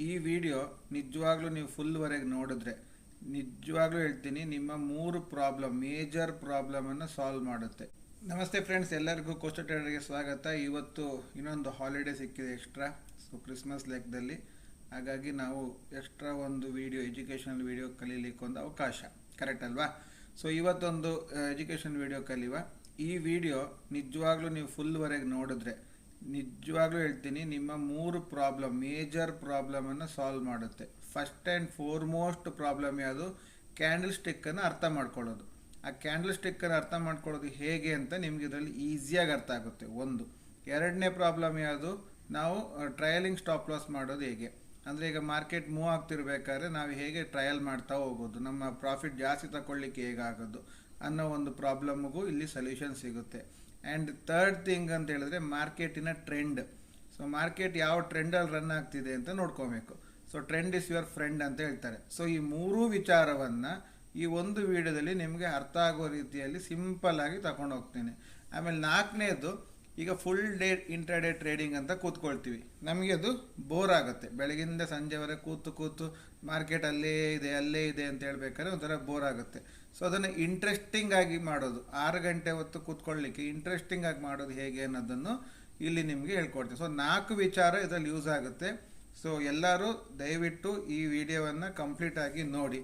ಈ ವಿಡಿಯೋ ನಿಜವಾಗ್ಲೂ ನೀವು ಫುಲ್ವರೆಗೆ ನೋಡಿದ್ರೆ, ನಿಜವಾಗ್ಲೂ ಹೇಳ್ತೀನಿ, ನಿಮ್ಮ ಮೂರು ಪ್ರಾಬ್ಲಮ್ ಮೇಜರ್ ಪ್ರಾಬ್ಲಮನ್ನು ಸಾಲ್ವ್ ಮಾಡುತ್ತೆ. ನಮಸ್ತೆ ಫ್ರೆಂಡ್ಸ್ ಎಲ್ಲರಿಗೂ ಕೋಸ್ಟ ಟ್ರೇಡರ್ಗೆ ಸ್ವಾಗತ. ಇವತ್ತು ಇನ್ನೊಂದು ಹಾಲಿಡೇ ಸಿಕ್ಕಿದೆ ಎಕ್ಸ್ಟ್ರಾ ಸೊ ಕ್ರಿಸ್ಮಸ್ ಲೆಕ್ಕದಲ್ಲಿ ಹಾಗಾಗಿ ನಾವು ಎಕ್ಸ್ಟ್ರಾ ಒಂದು ವಿಡಿಯೋ ಎಜುಕೇಷನಲ್ ವಿಡಿಯೋ ಕಲೀಲಿಕ್ಕೆ ಒಂದು ಅವಕಾಶ. ಕರೆಕ್ಟ್ ಅಲ್ವಾ? ಸೊ ಇವತ್ತೊಂದು ಎಜುಕೇಷನ್ ವಿಡಿಯೋ ಕಲಿಯುವ. ಈ ವಿಡಿಯೋ ನಿಜವಾಗ್ಲೂ ನೀವು ಫುಲ್ವರೆಗೆ ನೋಡಿದ್ರೆ ನಿಜವಾಗ್ಲೂ ಹೇಳ್ತೀನಿ, ನಿಮ್ಮ ಮೂರು ಪ್ರಾಬ್ಲಮ್ ಮೇಜರ್ ಪ್ರಾಬ್ಲಮನ್ನು ಸಾಲ್ವ್ ಮಾಡುತ್ತೆ. ಫಸ್ಟ್ ಆ್ಯಂಡ್ ಫೋರ್ಮೋಸ್ಟ್ ಪ್ರಾಬ್ಲಮ್ ಯಾವುದು? ಕ್ಯಾಂಡಲ್ ಸ್ಟಿಕ್ಕನ್ನು ಅರ್ಥ ಮಾಡ್ಕೊಳ್ಳೋದು. ಆ ಕ್ಯಾಂಡಲ್ ಸ್ಟಿಕ್ಕನ್ನು ಅರ್ಥ ಮಾಡ್ಕೊಳ್ಳೋದು ಹೇಗೆ ಅಂತ ನಿಮ್ಗೆ ಇದರಲ್ಲಿ ಈಸಿಯಾಗಿ ಅರ್ಥ ಆಗುತ್ತೆ. ಒಂದು, ಎರಡನೇ ಪ್ರಾಬ್ಲಮ್ ಯಾವುದು? ನಾವು ಟ್ರಯಲಿಂಗ್ ಸ್ಟಾಪ್ ಲಾಸ್ ಮಾಡೋದು ಹೇಗೆ? ಅಂದರೆ ಈಗ ಮಾರ್ಕೆಟ್ ಮೂವ್ ಆಗ್ತಿರ್ಬೇಕಾದ್ರೆ ನಾವು ಹೇಗೆ ಟ್ರಯಲ್ ಮಾಡ್ತಾ ಹೋಗೋದು? ನಮ್ಮ ಪ್ರಾಫಿಟ್ ಜಾಸ್ತಿ ತಗೊಳ್ಳಿಕ್ಕೆ ಹೇಗಾಗೋದು? ಅನ್ನೋ ಒಂದು ಪ್ರಾಬ್ಲಮ್ಗೂ ಇಲ್ಲಿ ಸೊಲ್ಯೂಷನ್ ಸಿಗುತ್ತೆ. ಆ್ಯಂಡ್ ಥರ್ಡ್ ಥಿಂಗ್ ಅಂತ ಹೇಳಿದ್ರೆ ಮಾರ್ಕೆಟಿನ ಟ್ರೆಂಡ್ ಸೊ ಮಾರ್ಕೆಟ್ ಯಾವ ಟ್ರೆಂಡಲ್ಲಿ ರನ್ ಆಗ್ತಿದೆ ಅಂತ ನೋಡ್ಕೋಬೇಕು. So trend is your friend ಅಂತ ಹೇಳ್ತಾರೆ. ಸೊ ಈ ಮೂರೂ ವಿಚಾರವನ್ನು ಈ ಒಂದು ವಿಡಿಯೋದಲ್ಲಿ ನಿಮಗೆ ಅರ್ಥ ಆಗೋ ರೀತಿಯಲ್ಲಿ ಸಿಂಪಲ್ ಆಗಿ ತಗೊಂಡು ಹೋಗ್ತೀನಿ. ಆಮೇಲೆ ನಾಲ್ಕನೇದು, ಈಗ ಫುಲ್ ಡೇ ಇಂಟ್ರಾಡೇ ಟ್ರೇಡಿಂಗ್ ಅಂತ ಕೂತ್ಕೊಳ್ತೀವಿ. ನಮಗೆ ಅದು ಬೋರ್ ಆಗುತ್ತೆ. ಬೆಳಗಿಂದ ಸಂಜೆವರೆಗೆ ಕೂತು ಕೂತು ಮಾರ್ಕೆಟ್ ಅಲ್ಲೇ ಇದೆ ಅಲ್ಲೇ ಇದೆ ಅಂತ ಹೇಳ್ಬೇಕಾದ್ರೆ ಒಂಥರ ಬೋರ್ ಆಗುತ್ತೆ. ಸೊ ಅದನ್ನು ಇಂಟ್ರೆಸ್ಟಿಂಗ್ ಆಗಿ ಮಾಡೋದು. ಆರು ಗಂಟೆ ಹೊತ್ತು ಕೂತ್ಕೊಳ್ಳಿಕ್ಕೆ ಇಂಟ್ರೆಸ್ಟಿಂಗ್ ಆಗಿ ಮಾಡೋದು ಹೇಗೆ ಅನ್ನೋದನ್ನು ಇಲ್ಲಿ ನಿಮಗೆ ಹೇಳ್ಕೊಡ್ತೀನಿ. ಸೊ ನಾಲ್ಕು ವಿಚಾರ ಇದರಲ್ಲಿ ಯೂಸ್ ಆಗುತ್ತೆ. ಸೊ ಎಲ್ಲರೂ ದಯವಿಟ್ಟು ಈ ವಿಡಿಯೋವನ್ನು ಕಂಪ್ಲೀಟಾಗಿ ನೋಡಿ.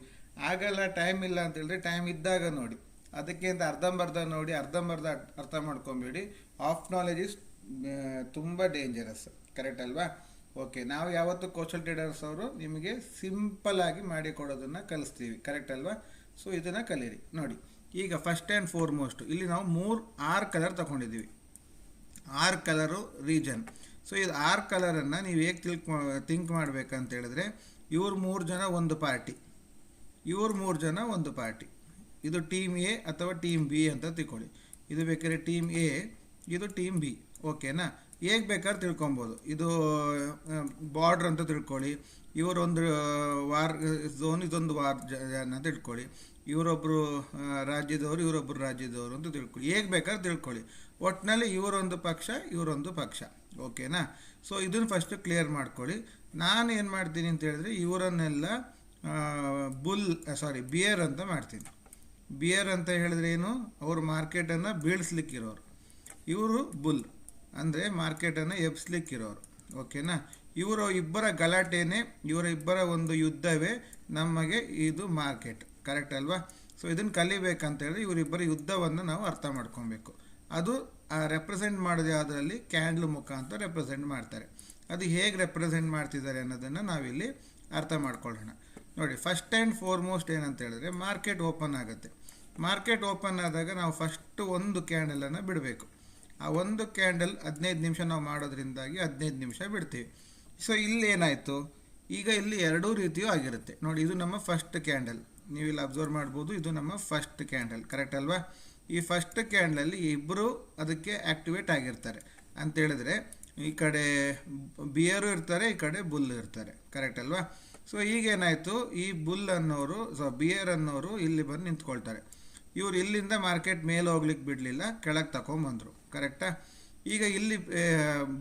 ಆಗಲ್ಲ ಟೈಮ್ ಇಲ್ಲ ಅಂತ ಹೇಳಿದ್ರೆ ಟೈಮ್ ಇದ್ದಾಗ ನೋಡಿ. ಅದಕ್ಕೆ ಅಂತ ಅರ್ಧಂಬರ್ಧ ನೋಡಿ, ಅರ್ಧಂಬರ್ಧ ಅರ್ಥ ಮಾಡ್ಕೊಬೇಡಿ. ಆಫ್ ನಾಲೆಜ್ ಇಸ್ ತುಂಬ ಡೇಂಜರಸ್ ಕರೆಕ್ಟ್ ಅಲ್ವಾ? ಓಕೆ ನಾವು ಯಾವತ್ತು ಕೋಶಲ್ ಟ್ರೇಡರ್ಸ್ ಅವರು ನಿಮಗೆ ಸಿಂಪಲ್ ಆಗಿ ಮಾಡಿಕೊಡೋದನ್ನು ಕಲಿಸ್ತೀವಿ. ಕರೆಕ್ಟ್ ಅಲ್ವಾ? ಸೊ ಇದನ್ನು ಕಲೀರಿ. ನೋಡಿ, ಈಗ ಫಸ್ಟ್ ಆ್ಯಂಡ್ ಫೋರ್ಮೋಸ್ಟ್ ಇಲ್ಲಿ ನಾವು ಮೂರು ಆರು ಕಲರ್ ತಗೊಂಡಿದ್ದೀವಿ. ಆರು ಕಲರು ರೀಜನ್ ಸೊ ಇದು ಆರು ಕಲರನ್ನು ನೀವು ಹೇಗೆ ತಿಳ್ಕೊ ಥಿಂಕ್ ಮಾಡ್ಬೇಕಂತ ಹೇಳಿದ್ರೆ, ಇವ್ರು ಮೂರು ಜನ ಒಂದು ಪಾರ್ಟಿ ಇವ್ರು ಮೂರು ಜನ ಒಂದು ಪಾರ್ಟಿ ಇದು ಟೀಮ್ ಎ ಅಥವಾ ಟೀಮ್ ಬಿ ಅಂತ ತಿಳ್ಕೊಳ್ಳಿ. ಇದು ಬೇಕಾದ್ರೆ ಟೀಮ್ ಎ ಇದು ಟೀಮ್ ಬಿ ಓಕೆನಾ ಹೇಗೆ ಬೇಕಾದ್ರೆ ತಿಳ್ಕೊಬೋದು. ಇದು ಬಾರ್ಡ್ರ್ ಅಂತ ತಿಳ್ಕೊಳ್ಳಿ. ಇವರೊಂದು ವಾರ್ ಝೋನ್ ಇದೊಂದು ವಾರ್ ಜನ ತಿಳ್ಕೊಳ್ಳಿ. ಇವರೊಬ್ಬರು ರಾಜ್ಯದವರು ಇವರೊಬ್ಬರು ರಾಜ್ಯದವರು ಅಂತ ತಿಳ್ಕೊಳ್ಳಿ. ಹೇಗೆ ಬೇಕಾದ್ರೆ ತಿಳ್ಕೊಳ್ಳಿ. ಒಟ್ಟಿನಲ್ಲಿ ಇವರೊಂದು ಪಕ್ಷ ಇವರೊಂದು ಪಕ್ಷ. ಓಕೆನಾ? ಸೊ ಇದನ್ನು ಫಸ್ಟ್ ಕ್ಲಿಯರ್ ಮಾಡ್ಕೊಳ್ಳಿ. ನಾನು ಏನು ಮಾಡ್ತೀನಿ ಅಂತ ಹೇಳಿದ್ರೆ ಇವರನ್ನೆಲ್ಲ ಬುಲ್ ಸಾರಿ ಬಿಯರ್ ಅಂತ ಮಾಡ್ತೀನಿ. ಬಿಯರ್ ಅಂತ ಹೇಳಿದ್ರೆ ಏನು? ಅವರು ಮಾರ್ಕೆಟನ್ನು ಬೀಳಿಸ್ಲಿಕ್ಕಿರೋರು. ಇವರು ಬುಲ್. ಅಂದರೆ ಮಾರ್ಕೆಟನ್ನು ಎಬ್ಸ್ಲಿಕ್ಕಿರೋರು. ಓಕೆನಾ? ಇವರ ಇಬ್ಬರ ಗಲಾಟೆನೇ, ಇವರ ಇಬ್ಬರ ಒಂದು ಯುದ್ಧವೇ ನಮಗೆ ಇದು ಮಾರ್ಕೆಟ್. ಕರೆಕ್ಟ್ ಅಲ್ವಾ? ಸೊ ಇದನ್ನು ಹೇಳಿದ್ರೆ ಇವರಿಬ್ಬರ ಯುದ್ಧವನ್ನು ನಾವು ಅರ್ಥ ಮಾಡ್ಕೊಬೇಕು. ಅದು ರೆಪ್ರೆಸೆಂಟ್ ಮಾಡಿದೆ ಅದರಲ್ಲಿ ಕ್ಯಾಂಡ್ಲ್ ಮುಖಾಂತರ ರೆಪ್ರೆಸೆಂಟ್ ಮಾಡ್ತಾರೆ. ಅದು ಹೇಗೆ ರೆಪ್ರೆಸೆಂಟ್ ಮಾಡ್ತಿದ್ದಾರೆ ಅನ್ನೋದನ್ನು ನಾವಿಲ್ಲಿ ಅರ್ಥ ಮಾಡ್ಕೊಳ್ಳೋಣ. ನೋಡಿ ಫಸ್ಟ್ ಆ್ಯಂಡ್ ಫೋರ್ಮೋಸ್ಟ್ ಏನಂತ ಹೇಳಿದ್ರೆ ಮಾರ್ಕೆಟ್ ಓಪನ್ ಆಗುತ್ತೆ. ಮಾರ್ಕೆಟ್ ಓಪನ್ ಆದಾಗ ನಾವು ಫಸ್ಟು ಒಂದು ಕ್ಯಾಂಡಲನ್ನು ಬಿಡಬೇಕು. ಆ ಒಂದು ಕ್ಯಾಂಡಲ್ ಹದಿನೈದು ನಿಮಿಷ ನಾವು ಮಾಡೋದ್ರಿಂದಾಗಿ ಹದಿನೈದು ನಿಮಿಷ ಬಿಡ್ತೀವಿ. ಸೊ ಇಲ್ಲಿ ಏನಾಯಿತು? ಈಗ ಇಲ್ಲಿ ಎರಡೂ ರೀತಿಯೂ ಆಗಿರುತ್ತೆ. ನೋಡಿ, ಇದು ನಮ್ಮ ಫಸ್ಟ್ ಕ್ಯಾಂಡಲ್ ನೀವು ಇಲ್ಲಿ ಅಬ್ಸರ್ವ್ ಮಾಡ್ಬೋದು, ಇದು ನಮ್ಮ ಫಸ್ಟ್ ಕ್ಯಾಂಡಲ್ ಕರೆಕ್ಟ್ ಅಲ್ವಾ? ಈ ಫಸ್ಟ್ ಕ್ಯಾಂಡಲಲ್ಲಿ ಇಬ್ಬರು ಅದಕ್ಕೆ ಆ್ಯಕ್ಟಿವೇಟ್ ಆಗಿರ್ತಾರೆ. ಅಂತೇಳಿದ್ರೆ ಈ ಕಡೆ ಬಿಯರು ಇರ್ತಾರೆ, ಈ ಕಡೆ ಬುಲ್ ಇರ್ತಾರೆ. ಕರೆಕ್ಟ್ ಅಲ್ವಾ? ಸೊ ಈಗೇನಾಯಿತು ಈ ಬುಲ್ ಅನ್ನೋರು ಸೊ ಬಿಯರ್ ಅನ್ನೋರು ಇಲ್ಲಿ ಬಂದು ನಿಂತ್ಕೊಳ್ತಾರೆ. ಇವರು ಇಲ್ಲಿಂದ ಮಾರ್ಕೆಟ್ ಮೇಲೆ ಹೋಗ್ಲಿಕ್ಕೆ ಬಿಡಲಿಲ್ಲ, ಕೆಳಗೆ ತಗೊಂಬಂದರು ಕರೆಕ್ಟಾ ಈಗ ಇಲ್ಲಿ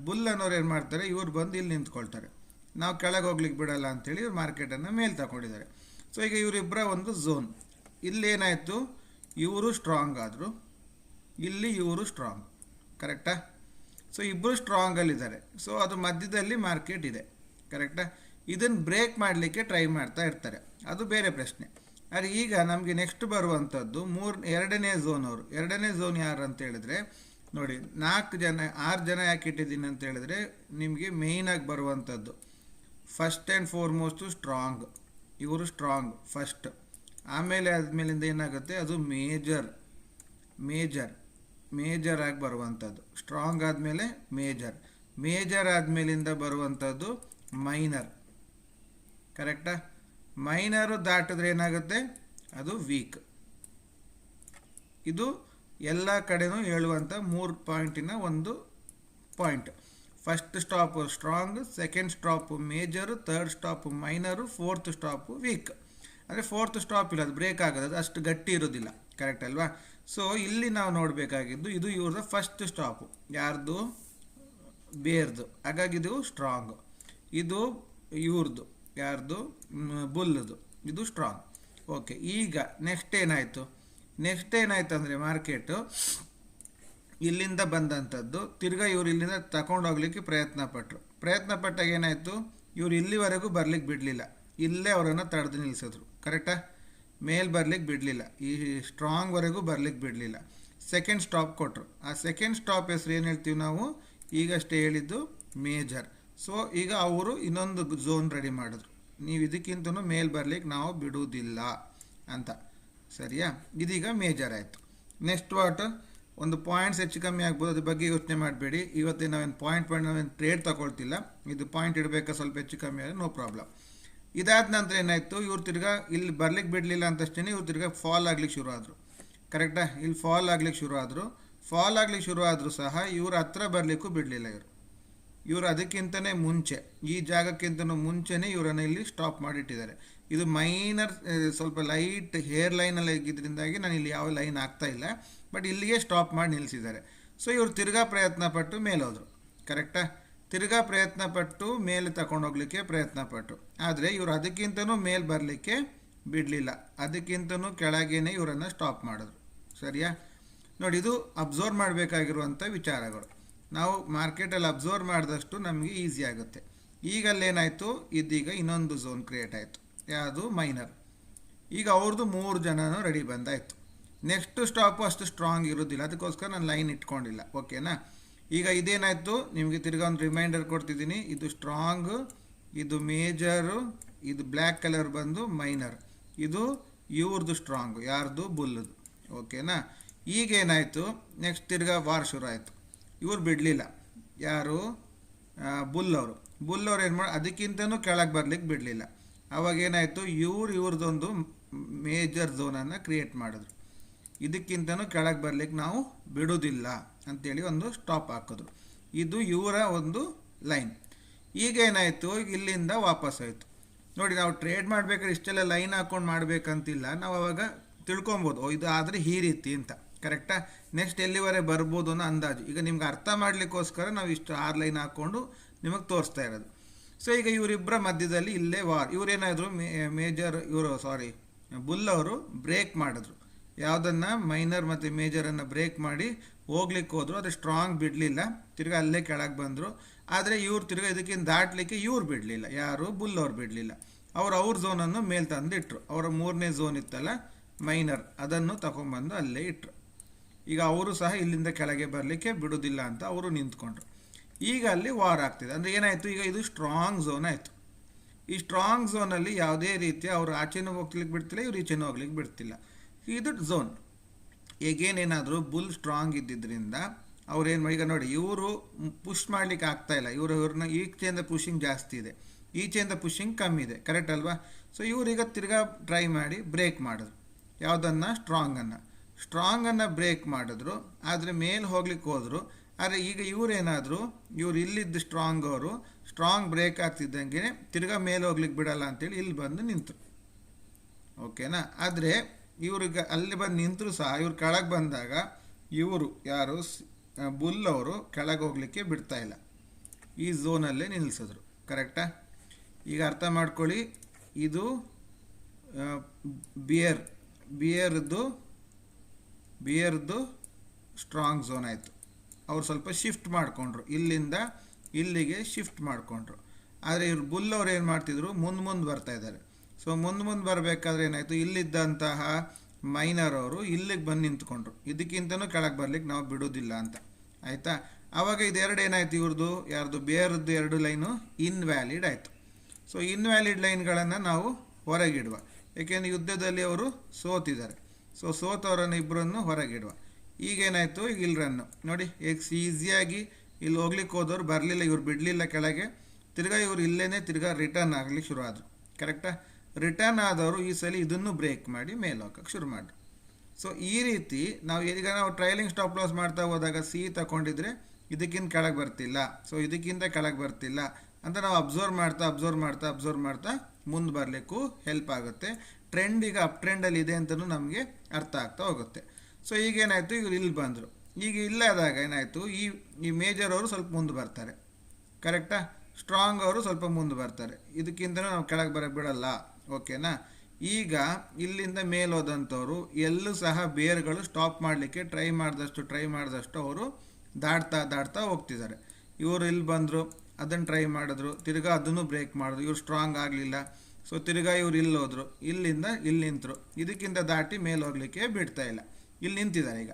ಬುಲ್ ಅನ್ನೋರು ಏನು ಮಾಡ್ತಾರೆ, ಇವ್ರು ಬಂದು ಇಲ್ಲಿ ನಿಂತ್ಕೊಳ್ತಾರೆ. ನಾವು ಕೆಳಗೆ ಹೋಗ್ಲಿಕ್ಕೆ ಬಿಡಲ್ಲ ಅಂಥೇಳಿ ಇವ್ರು ಮಾರ್ಕೆಟನ್ನು ಮೇಲೆ ತಗೊಂಡಿದ್ದಾರೆ. ಸೊ ಈಗ ಇವರಿಬ್ಬರ ಒಂದು ಝೋನ್ ಇಲ್ಲೇನಾಯಿತು ಇವರು ಸ್ಟ್ರಾಂಗ್ ಆದರು, ಇಲ್ಲಿ ಇವರು ಸ್ಟ್ರಾಂಗ್ ಕರೆಕ್ಟಾ ಸೊ ಇಬ್ಬರು ಸ್ಟ್ರಾಂಗಲ್ಲಿದ್ದಾರೆ ಸೊ ಅದು ಮಧ್ಯದಲ್ಲಿ ಮಾರ್ಕೆಟ್ ಇದೆ. ಕರೆಕ್ಟಾ ಇದನ್ನು ಬ್ರೇಕ್ ಮಾಡಲಿಕ್ಕೆ ಟ್ರೈ ಮಾಡ್ತಾ ಇರ್ತಾರೆ. ಅದು ಬೇರೆ ಪ್ರಶ್ನೆ. ಆದರೆ ಈಗ ನಮಗೆ ನೆಕ್ಸ್ಟ್ ಬರುವಂಥದ್ದು ಮೂರು, ಎರಡನೇ ಝೋನ್ ಅವರು. ಎರಡನೇ ಝೋನ್ ಯಾರು ಅಂತ ಹೇಳಿದ್ರೆ ನೋಡಿ, ನಾಲ್ಕು ಜನ, ಆರು ಜನ ಯಾಕೆ ಇಟ್ಟಿದ್ದೀನಿ ಅಂತ ಹೇಳಿದ್ರೆ, ನಿಮಗೆ ಮೇಯ್ನಾಗಿ ಬರುವಂಥದ್ದು ಫಸ್ಟ್ ಆ್ಯಂಡ್ ಫೋರ್ಮೋಸ್ಟು ಸ್ಟ್ರಾಂಗ್ ಇವರು ಸ್ಟ್ರಾಂಗ್ ಫಸ್ಟ್ ಆಮೇಲೆ ಆದಮೇಲಿಂದ ಏನಾಗುತ್ತೆ, ಅದು ಮೇಜರ್ ಮೇಜರ್ ಮೇಜರ್ ಆಗಿ ಬರುವಂಥದ್ದು. ಸ್ಟ್ರಾಂಗ್ ಆದಮೇಲೆ ಮೇಜರ್ ಮೇಜರ್ ಆದಮೇಲಿಂದ ಬರುವಂಥದ್ದು ಮೈನರ್ ಕರೆಕ್ಟಾ ಮೈನರು ದಾಟಿದ್ರೆ ಏನಾಗುತ್ತೆ, ಅದು ವೀಕ್ ಇದು ಎಲ್ಲ ಕಡೆನೂ ಹೇಳುವಂಥ ಮೂರು ಪಾಯಿಂಟಿನ ಒಂದು point. First stop strong second stop major third stop minor fourth stop weak ಅಂದರೆ ಫೋರ್ತ್ ಸ್ಟಾಪ್ ಇಲ್ಲ ಅದು ಬ್ರೇಕ್ ಆಗೋದು ಅದು ಅಷ್ಟು ಗಟ್ಟಿ ಇರೋದಿಲ್ಲ. ಕರೆಕ್ಟ್ ಅಲ್ವಾ? ಸೊ ಇಲ್ಲಿ ನಾವು ನೋಡಬೇಕಾಗಿದ್ದು, ಇದು ಇವ್ರದ್ದು ಫಸ್ಟ್ ಸ್ಟಾಪು ಯಾರ್ದು? ಬೇರ್ದು. ಹಾಗಾಗಿ ಇದು ಸ್ಟ್ರಾಂಗ್ ಇದು ಇವ್ರದ್ದು ಯಾರ್ದು? ಬುಲ್ಲದು ಇದು ಸ್ಟ್ರಾಂಗ್ ಓಕೆ ಈಗ ನೆಕ್ಸ್ಟ್ ಏನಾಯಿತು? ನೆಕ್ಸ್ಟ್ ಏನಾಯ್ತು ಅಂದರೆ ಮಾರ್ಕೆಟು ಇಲ್ಲಿಂದ ಬಂದಂಥದ್ದು ತಿರ್ಗಾ ಇವರು ಇಲ್ಲಿಂದ ತಗೊಂಡೋಗ್ಲಿಕ್ಕೆ ಪ್ರಯತ್ನ ಪಟ್ಟರು ಪ್ರಯತ್ನ ಪಟ್ಟಾಗ ಏನಾಯಿತು, ಇವ್ರು ಇಲ್ಲಿವರೆಗೂ ಬರ್ಲಿಕ್ಕೆ ಬಿಡಲಿಲ್ಲ. ಇಲ್ಲೇ ಅವರನ್ನು ತಡೆದು ನಿಲ್ಲಿಸಿದ್ರು ಕರೆಕ್ಟಾ ಮೇಲೆ ಬರ್ಲಿಕ್ಕೆ ಬಿಡಲಿಲ್ಲ. ಈ ಸ್ಟ್ರಾಂಗ್ವರೆಗೂ ಬರ್ಲಿಕ್ಕೆ ಬಿಡಲಿಲ್ಲ. ಸೆಕೆಂಡ್ ಸ್ಟಾಪ್ ಕೊಟ್ಟರು ಆ ಸೆಕೆಂಡ್ ಸ್ಟಾಪ್ ಹೆಸರು ಏನು ಹೇಳ್ತೀವಿ ನಾವು? ಈಗಷ್ಟೇ ಹೇಳಿದ್ದು ಮೇಜರ್ ಸೊ ಈಗ ಅವರು ಇನ್ನೊಂದು ಝೋನ್ ರೆಡಿ ಮಾಡಿದ್ರು. ನೀವು ಇದಕ್ಕಿಂತನೂ ಮೇಲೆ ಬರ್ಲಿಕ್ಕೆ ನಾವು ಬಿಡುವುದಿಲ್ಲ ಅಂತ. ಸರಿಯಾ? ಇದೀಗ ಮೇಜರ್ ಆಯಿತು. ನೆಕ್ಸ್ಟ್ ವಾಟ್ ಒಂದು ಪಾಯಿಂಟ್ಸ್ ಹೆಚ್ಚು ಕಮ್ಮಿ ಆಗ್ಬೋದು. ಅದ್ರ ಬಗ್ಗೆ ಯೋಚನೆ ಮಾಡಬೇಡಿ. ಇವತ್ತೇ ನಾವೇನು ಪಾಯಿಂಟ್ ಪಾಯಿಂಟ್ ನಾವೇನು ಟ್ರೇಡ್ ತಗೊಳ್ತಿಲ್ಲ. ಇದು ಪಾಯಿಂಟ್ ಇಡಬೇಕಾ? ಸ್ವಲ್ಪ ಹೆಚ್ಚು ಕಮ್ಮಿ ಆದರೆ ನೋ ಪ್ರಾಬ್ಲಮ್ ಇದಾದ ನಂತರ ಏನಾಯಿತು? ಇವ್ರು ತಿರ್ಗಾ ಇಲ್ಲಿ ಬರ್ಲಿಕ್ಕೆ ಬಿಡಲಿಲ್ಲ ಅಂತಷ್ಟೇ ಇವ್ರು ತಿರ್ಗಾ ಫಾಲ್ ಆಗ್ಲಿಕ್ಕೆ ಶುರು ಆದರು. ಕರೆಕ್ಟಾ ಇಲ್ಲಿ ಫಾಲ್ ಆಗ್ಲಿಕ್ಕೆ ಶುರು ಆದರು. ಫಾಲ್ ಆಗ್ಲಿಕ್ಕೆ ಶುರು ಆದರೂ ಸಹ ಇವ್ರ ಹತ್ರ ಬರಲಿಕ್ಕೂ ಬಿಡಲಿಲ್ಲ ಇವರು. ಇವರು ಅದಕ್ಕಿಂತನೇ ಮುಂಚೆ, ಈ ಜಾಗಕ್ಕಿಂತನೂ ಮುಂಚೆನೇ ಇವರನ್ನು ಇಲ್ಲಿ ಸ್ಟಾಪ್ ಮಾಡಿಟ್ಟಿದ್ದಾರೆ. ಇದು ಮೈನರ್ ಸ್ವಲ್ಪ ಲೈಟ್ ಹೇರ್ ಲೈನಲ್ಲಿ ಆಗಿದ್ದರಿಂದಾಗಿ ನಾನು ಇಲ್ಲಿ ಯಾವ ಲೈನ್ ಆಗ್ತಾ ಇಲ್ಲ. ಬಟ್ ಇಲ್ಲಿಗೆ ಸ್ಟಾಪ್ ಮಾಡಿ ನಿಲ್ಲಿಸಿದ್ದಾರೆ ಸೊ ಇವರು ತಿರ್ಗಾ ಪ್ರಯತ್ನ ಪಟ್ಟು ಮೇಲೋದ್ರು. ಕರೆಕ್ಟಾ ತಿರ್ಗಾ ಪ್ರಯತ್ನ ಪಟ್ಟು ಮೇಲೆ ತಗೊಂಡೋಗ್ಲಿಕ್ಕೆ ಪ್ರಯತ್ನ ಪಟ್ಟು. ಆದರೆ ಇವರು ಅದಕ್ಕಿಂತನೂ ಮೇಲೆ ಬರಲಿಕ್ಕೆ ಬಿಡಲಿಲ್ಲ. ಅದಕ್ಕಿಂತನೂ ಕೆಳಗೇನೆ ಇವರನ್ನು ಸ್ಟಾಪ್ ಮಾಡಿದ್ರು. ಸರಿಯಾ? ನೋಡಿ, ಇದು ಅಬ್ಸರ್ವ್ ಮಾಡಬೇಕಾಗಿರುವಂಥ ವಿಚಾರಗಳು. ನಾವು ಮಾರ್ಕೆಟಲ್ಲಿ ಅಬ್ಸರ್ವ್ ಮಾಡಿದಷ್ಟು ನಮಗೆ ಈಸಿ ಆಗುತ್ತೆ. ಈಗಲ್ಲೇನಾಯಿತು? ಇದೀಗ ಇನ್ನೊಂದು ಝೋನ್ ಕ್ರಿಯೇಟ್ ಆಯಿತು. ಯಾವುದು ಮೈನರ್ ಈಗ ಅವ್ರದ್ದು ಮೂರು ಜನನೂ ರೆಡಿ ಬಂದಾಯಿತು. ನೆಕ್ಸ್ಟ್ ಸ್ಟಾಪು ಅಷ್ಟು ಸ್ಟ್ರಾಂಗ್ ಇರೋದಿಲ್ಲ. ಅದಕ್ಕೋಸ್ಕರ ನಾನು ಲೈನ್ ಇಟ್ಕೊಂಡಿಲ್ಲ. ಓಕೆನಾ ಈಗ ಇದೇನಾಯಿತು? ನಿಮಗೆ ತಿರ್ಗಾ ಒಂದು ರಿಮೈಂಡರ್ ಕೊಡ್ತಿದ್ದೀನಿ. ಇದು ಸ್ಟ್ರಾಂಗ್ ಇದು ಮೇಜರು ಇದು ಬ್ಲ್ಯಾಕ್ ಕಲರ್ ಬಂದು ಮೈನರ್ ಇದು ಇವ್ರದ್ದು ಸ್ಟ್ರಾಂಗ್ ಯಾರ್ದು? ಬುಲ್ಲದು. ಓಕೆನಾ ಈಗ ಏನಾಯಿತು? ನೆಕ್ಸ್ಟ್ ತಿರ್ಗಾ ವಾರ್ ಶುರು ಆಯಿತು ಇವ್ರು ಬಿಡಲಿಲ್ಲ. ಯಾರು? ಬುಲ್ಲವರು ಬುಲ್ಲವ್ರು ಏನು ಮಾಡಿ, ಅದಕ್ಕಿಂತನೂ ಕೆಳಗೆ ಬರ್ಲಿಕ್ಕೆ ಬಿಡಲಿಲ್ಲ. ಅವಾಗ ಏನಾಯಿತು? ಇವ್ರು ಇವ್ರದ್ದೊಂದು ಮೇಜರ್ ಝೋನನ್ನು ಕ್ರಿಯೇಟ್ ಮಾಡಿದ್ರು. ಇದಕ್ಕಿಂತನೂ ಕೆಳಗೆ ಬರಲಿಕ್ಕೆ ನಾವು ಬಿಡೋದಿಲ್ಲ ಅಂಥೇಳಿ ಒಂದು ಸ್ಟಾಪ್ ಹಾಕಿದ್ರು. ಇದು ಇವರ ಒಂದು ಲೈನ್ ಈಗ ಏನಾಯಿತು? ಇಲ್ಲಿಂದ ವಾಪಸ್ ಆಯಿತು ನೋಡಿ ನಾವು ಟ್ರೇಡ್ ಮಾಡಬೇಕಾದ್ರೆ ಇಷ್ಟೆಲ್ಲ ಲೈನ್ ಹಾಕ್ಕೊಂಡು ಮಾಡಬೇಕಂತಿಲ್ಲ. ನಾವು ಅವಾಗ ತಿಳ್ಕೊಬೋದು ಓ, ಇದು ಆದರೆ ಈ ರೀತಿ ಅಂತ. ಕರೆಕ್ಟಾ ನೆಕ್ಸ್ಟ್ ಎಲ್ಲಿವರೆ ಬರ್ಬೋದು ಅನ್ನೋ ಅಂದಾಜು. ಈಗ ನಿಮ್ಗೆ ಅರ್ಥ ಮಾಡಲಿಕ್ಕೋಸ್ಕರ ನಾವು ಇಷ್ಟು ಆರು ಲೈನ್ ಹಾಕ್ಕೊಂಡು ನಿಮಗೆ ತೋರಿಸ್ತಾ ಇರೋದು. ಸೊ ಈಗ ಇವರಿಬ್ಬರ ಮಧ್ಯದಲ್ಲಿ ಇಲ್ಲೇ ವಾರ್ ಇವರೇನಾದ್ರು ಮೇಜರ್ ಇವರು ಸಾರಿ ಬುಲ್ ಅವರು ಬ್ರೇಕ್ ಮಾಡಿದ್ರು. ಯಾವುದನ್ನು ಮೈನರ್ ಮತ್ತು ಮೇಜರನ್ನು ಬ್ರೇಕ್ ಮಾಡಿ ಹೋಗ್ಲಿಕ್ಕೆ ಹೋದರು. ಅದು ಸ್ಟ್ರಾಂಗ್ ಬಿಡಲಿಲ್ಲ. ತಿರ್ಗಿ ಅಲ್ಲೇ ಕೆಳಗೆ ಬಂದರು. ಆದರೆ ಇವ್ರು ತಿರ್ಗಿ ಇದಕ್ಕಿಂತ ದಾಟಲಿಕ್ಕೆ ಇವ್ರು ಬಿಡಲಿಲ್ಲ. ಯಾರು? ಬುಲ್ ಅವ್ರು ಬಿಡಲಿಲ್ಲ. ಅವ್ರು ಅವ್ರ ಝೋನನ್ನು ಮೇಲೆ ತಂದಿಟ್ರು. ಅವರ ಮೂರನೇ ಝೋನ್ ಇತ್ತಲ್ಲ ಮೈನರ್ ಅದನ್ನು ತಗೊಂಬಂದು ಅಲ್ಲೇ ಇಟ್ಟರು ಈಗ ಅವರು ಸಹ ಇಲ್ಲಿಂದ ಕೆಳಗೆ ಬರಲಿಕ್ಕೆ ಬಿಡೋದಿಲ್ಲ ಅಂತ ಅವರು ನಿಂತ್ಕೊಂಡ್ರು. ಈಗ ಅಲ್ಲಿ ವಾರ್ ಆಗ್ತಿದೆ. ಅಂದರೆ ಏನಾಯಿತು? ಈಗ ಇದು ಸ್ಟ್ರಾಂಗ್ ಝೋನ್ ಆಯಿತು. ಈ ಸ್ಟ್ರಾಂಗ್ ಝೋನಲ್ಲಿ ಯಾವುದೇ ರೀತಿ ಅವರು ಆಚೆನೂ ಹೋಗ್ಲಿಕ್ಕೆ ಬಿಡ್ತಿಲ್ಲ, ಇವ್ರು ಈಚೆನೂ ಹೋಗ್ಲಿಕ್ಕೆ ಬಿಡ್ತಿಲ್ಲ. ಇದು ಝೋನ್ ಈಗೇನು ಏನಾದರೂ ಬುಲ್ ಸ್ಟ್ರಾಂಗ್ ಇದ್ದಿದ್ದರಿಂದ ಅವ್ರೇನು ಮಾಡಿ ಈಗ ನೋಡಿ, ಇವರು ಪುಷ್ ಮಾಡಲಿಕ್ಕೆ ಆಗ್ತಾ ಇಲ್ಲ. ಇವರು, ಇವ್ರನ್ನ ಈಚೆಯಿಂದ ಪುಷಿಂಗ್ ಜಾಸ್ತಿ ಇದೆ. ಈಚೆಯಿಂದ ಪುಷಿಂಗ್ ಕಮ್ಮಿ ಇದೆ. ಕರೆಕ್ಟ್ ಅಲ್ವಾ? ಸೊ ಈಗ ತಿರ್ಗಾ ಟ್ರೈ ಮಾಡಿ ಬ್ರೇಕ್ ಮಾಡಿದ್ರು. ಯಾವುದನ್ನು? ಸ್ಟ್ರಾಂಗನ್ನು ಸ್ಟ್ರಾಂಗನ್ನು ಬ್ರೇಕ್ ಮಾಡಿದ್ರು. ಆದರೆ ಮೇಲೆ ಹೋಗ್ಲಿಕ್ಕೆ ಹೋದರು. ಆದರೆ ಈಗ ಇವರೇನಾದರೂ, ಇವ್ರು ಇಲ್ಲಿದ್ದು ಸ್ಟ್ರಾಂಗ್ ಅವರು ಸ್ಟ್ರಾಂಗ್ ಬ್ರೇಕ್ ಆಗ್ತಿದ್ದಂಗೆ ತಿರ್ಗಾ ಮೇಲೆ ಹೋಗ್ಲಿಕ್ಕೆ ಬಿಡಲ್ಲ ಅಂತೇಳಿ ಇಲ್ಲಿ ಬಂದು ನಿಂತರು. ಓಕೆನಾ? ಆದರೆ ಇವ್ರಿಗೆ ಅಲ್ಲಿ ಬಂದು ನಿಂತರು ಸಹ, ಇವ್ರು ಕೆಳಗೆ ಬಂದಾಗ ಇವರು ಯಾರು ಬುಲ್ ಅವರು ಕೆಳಗೆ ಹೋಗ್ಲಿಕ್ಕೆ ಬಿಡ್ತಾ ಇಲ್ಲ. ಈ ಝೋನಲ್ಲೇ ನಿಲ್ಲಿಸಿದ್ರು ಕರೆಕ್ಟಾ ಈಗ ಅರ್ಥ ಮಾಡ್ಕೊಳ್ಳಿ, ಇದು ಬಿಯರ್ ಬಿಯರ್ದು ಬಿಯರ್ದು ಸ್ಟ್ರಾಂಗ್ ಝೋನ್ ಆಯಿತು. ಅವ್ರು ಸ್ವಲ್ಪ ಶಿಫ್ಟ್ ಮಾಡಿಕೊಂಡ್ರು. ಇಲ್ಲಿಂದ ಇಲ್ಲಿಗೆ ಶಿಫ್ಟ್ ಮಾಡಿಕೊಂಡ್ರು. ಆದರೆ ಇವ್ರು ಬುಲ್ ಅವ್ರು ಏನು ಮಾಡ್ತಿದ್ರು? ಮುಂದೆ ಮುಂದೆ ಬರ್ತಾ ಇದ್ದಾರೆ. ಸೊ ಮುಂದೆ ಮುಂದೆ ಬರಬೇಕಾದ್ರೆ ಏನಾಯಿತು? ಇಲ್ಲಿದ್ದಂತಹ ಮೈನರ್ ಅವರು ಇಲ್ಲಿಗೆ ಬಂದು ನಿಂತ್ಕೊಂಡ್ರು. ಇದಕ್ಕಿಂತನೂ ಕೆಳಗೆ ಬರ್ಲಿಕ್ಕೆ ನಾವು ಬಿಡೋದಿಲ್ಲ ಅಂತ. ಆಯಿತಾ? ಆವಾಗ ಇದೆರಡು ಏನಾಯಿತು ಇವ್ರದ್ದು ಯಾರ್ದು? ಬೇರದ್ದು ಎರಡು ಲೈನು ಇನ್ವ್ಯಾಲಿಡ್ ಆಯಿತು. ಸೊ ಇನ್ವ್ಯಾಲಿಡ್ ಲೈನ್ಗಳನ್ನು ನಾವು ಹೊರಗಿಡುವ. ಏಕೆಂದರೆ ಯುದ್ಧದಲ್ಲಿ ಅವರು ಸೋತಿದ್ದಾರೆ. ಸೊ ಸೋತವರನ್ನು ಇಬ್ಬರನ್ನು ಹೊರಗಿಡುವ. ಈಗೇನಾಯಿತು? ಈಗ ಇಲ್ಲಿ ರನ್ನು ನೋಡಿ ಎಕ್ಸ್ ಈಸಿಯಾಗಿ ಇಲ್ಲಿ ಹೋಗ್ಲಿಕ್ಕೆ ಹೋದವ್ರು ಬರಲಿಲ್ಲ, ಇವ್ರು ಬಿಡಲಿಲ್ಲ ಕೆಳಗೆ. ತಿರ್ಗಾ ಇವ್ರು ಇಲ್ಲೇ ತಿರ್ಗಾ ರಿಟರ್ನ್ ಆಗಲಿಕ್ಕೆ ಶುರು ಆದರು ಕರೆಕ್ಟಾ ರಿಟರ್ನ್ ಆದವರು ಈ ಸಲ ಇದನ್ನು ಬ್ರೇಕ್ ಮಾಡಿ ಮೇಲೆ ಶುರು ಮಾಡಿ ಸೊ ಈ ರೀತಿ ನಾವು ಈಗ ನಾವು ಟ್ರೈಲಿಂಗ್ ಸ್ಟಾಪ್ ಲಾಸ್ ಮಾಡ್ತಾ ಹೋದಾಗ ಸಿ ತಗೊಂಡಿದ್ರೆ ಇದಕ್ಕಿಂತ ಕೆಳಗೆ ಬರ್ತಿಲ್ಲ. ಸೊ ಇದಕ್ಕಿಂತ ಕೆಳಗೆ ಬರ್ತಿಲ್ಲ ಅಂತ ನಾವು ಅಬ್ಸರ್ವ್ ಮಾಡ್ತಾ ಅಬ್ಸರ್ವ್ ಮಾಡ್ತಾ ಅಬ್ಸರ್ವ್ ಮಾಡ್ತಾ ಮುಂದೆ ಬರಲಿಕ್ಕೂ ಹೆಲ್ಪ್ ಆಗುತ್ತೆ. ಟ್ರೆಂಡ್ ಈಗ ಅಪ್ ಟ್ರೆಂಡಲ್ಲಿ ಇದೆ ಅಂತಲೂ ನಮಗೆ ಅರ್ಥ ಆಗ್ತಾ ಹೋಗುತ್ತೆ. ಸೊ ಈಗ ಏನಾಯಿತು? ಇವ್ರು ಇಲ್ಲಿ ಬಂದರು. ಈಗ ಇಲ್ಲಾದಾಗ ಏನಾಯಿತು? ಈ ಈ ಮೇಜರ್ ಅವರು ಸ್ವಲ್ಪ ಮುಂದೆ ಬರ್ತಾರೆ. ಕರೆಕ್ಟಾ ಸ್ಟ್ರಾಂಗ್ ಅವರು ಸ್ವಲ್ಪ ಮುಂದೆ ಬರ್ತಾರೆ. ಇದಕ್ಕಿಂತಲೂ ನಾವು ಕೆಳಗೆ ಬರೋಕ್ಕೆ ಬಿಡಲ್ಲ. ಓಕೆನಾ ಈಗ ಇಲ್ಲಿಂದ ಮೇಲೋದಂಥವ್ರು ಎಲ್ಲೂ ಸಹ ಬೇರ್ಗಳು ಸ್ಟಾಪ್ ಮಾಡಲಿಕ್ಕೆ ಟ್ರೈ ಮಾಡಿದಷ್ಟು ಟ್ರೈ ಮಾಡಿದಷ್ಟು ಅವರು ದಾಟ್ತಾ ದಾಟ್ತಾ ಹೋಗ್ತಿದ್ದಾರೆ. ಇವರು ಇಲ್ಲಿ ಬಂದರು, ಅದನ್ನು ಟ್ರೈ ಮಾಡಿದ್ರು, ತಿರ್ಗಾ ಅದನ್ನು ಬ್ರೇಕ್ ಮಾಡಿದ್ರು. ಇವರು ಸ್ಟ್ರಾಂಗ್ ಆಗಲಿಲ್ಲ. ಸೊ ತಿರ್ಗಾ ಇವ್ರು ಇಲ್ಲಿ ಹೋದರು. ಇಲ್ಲಿಂದ ಇಲ್ಲಿ ನಿಂತರು. ಇದಕ್ಕಿಂತ ದಾಟಿ ಮೇಲೆ ಹೋಗಲಿಕ್ಕೆ ಬಿಡ್ತಾ ಇಲ್ಲ. ಇಲ್ಲಿ ನಿಂತಿದ್ದಾರೆ ಈಗ.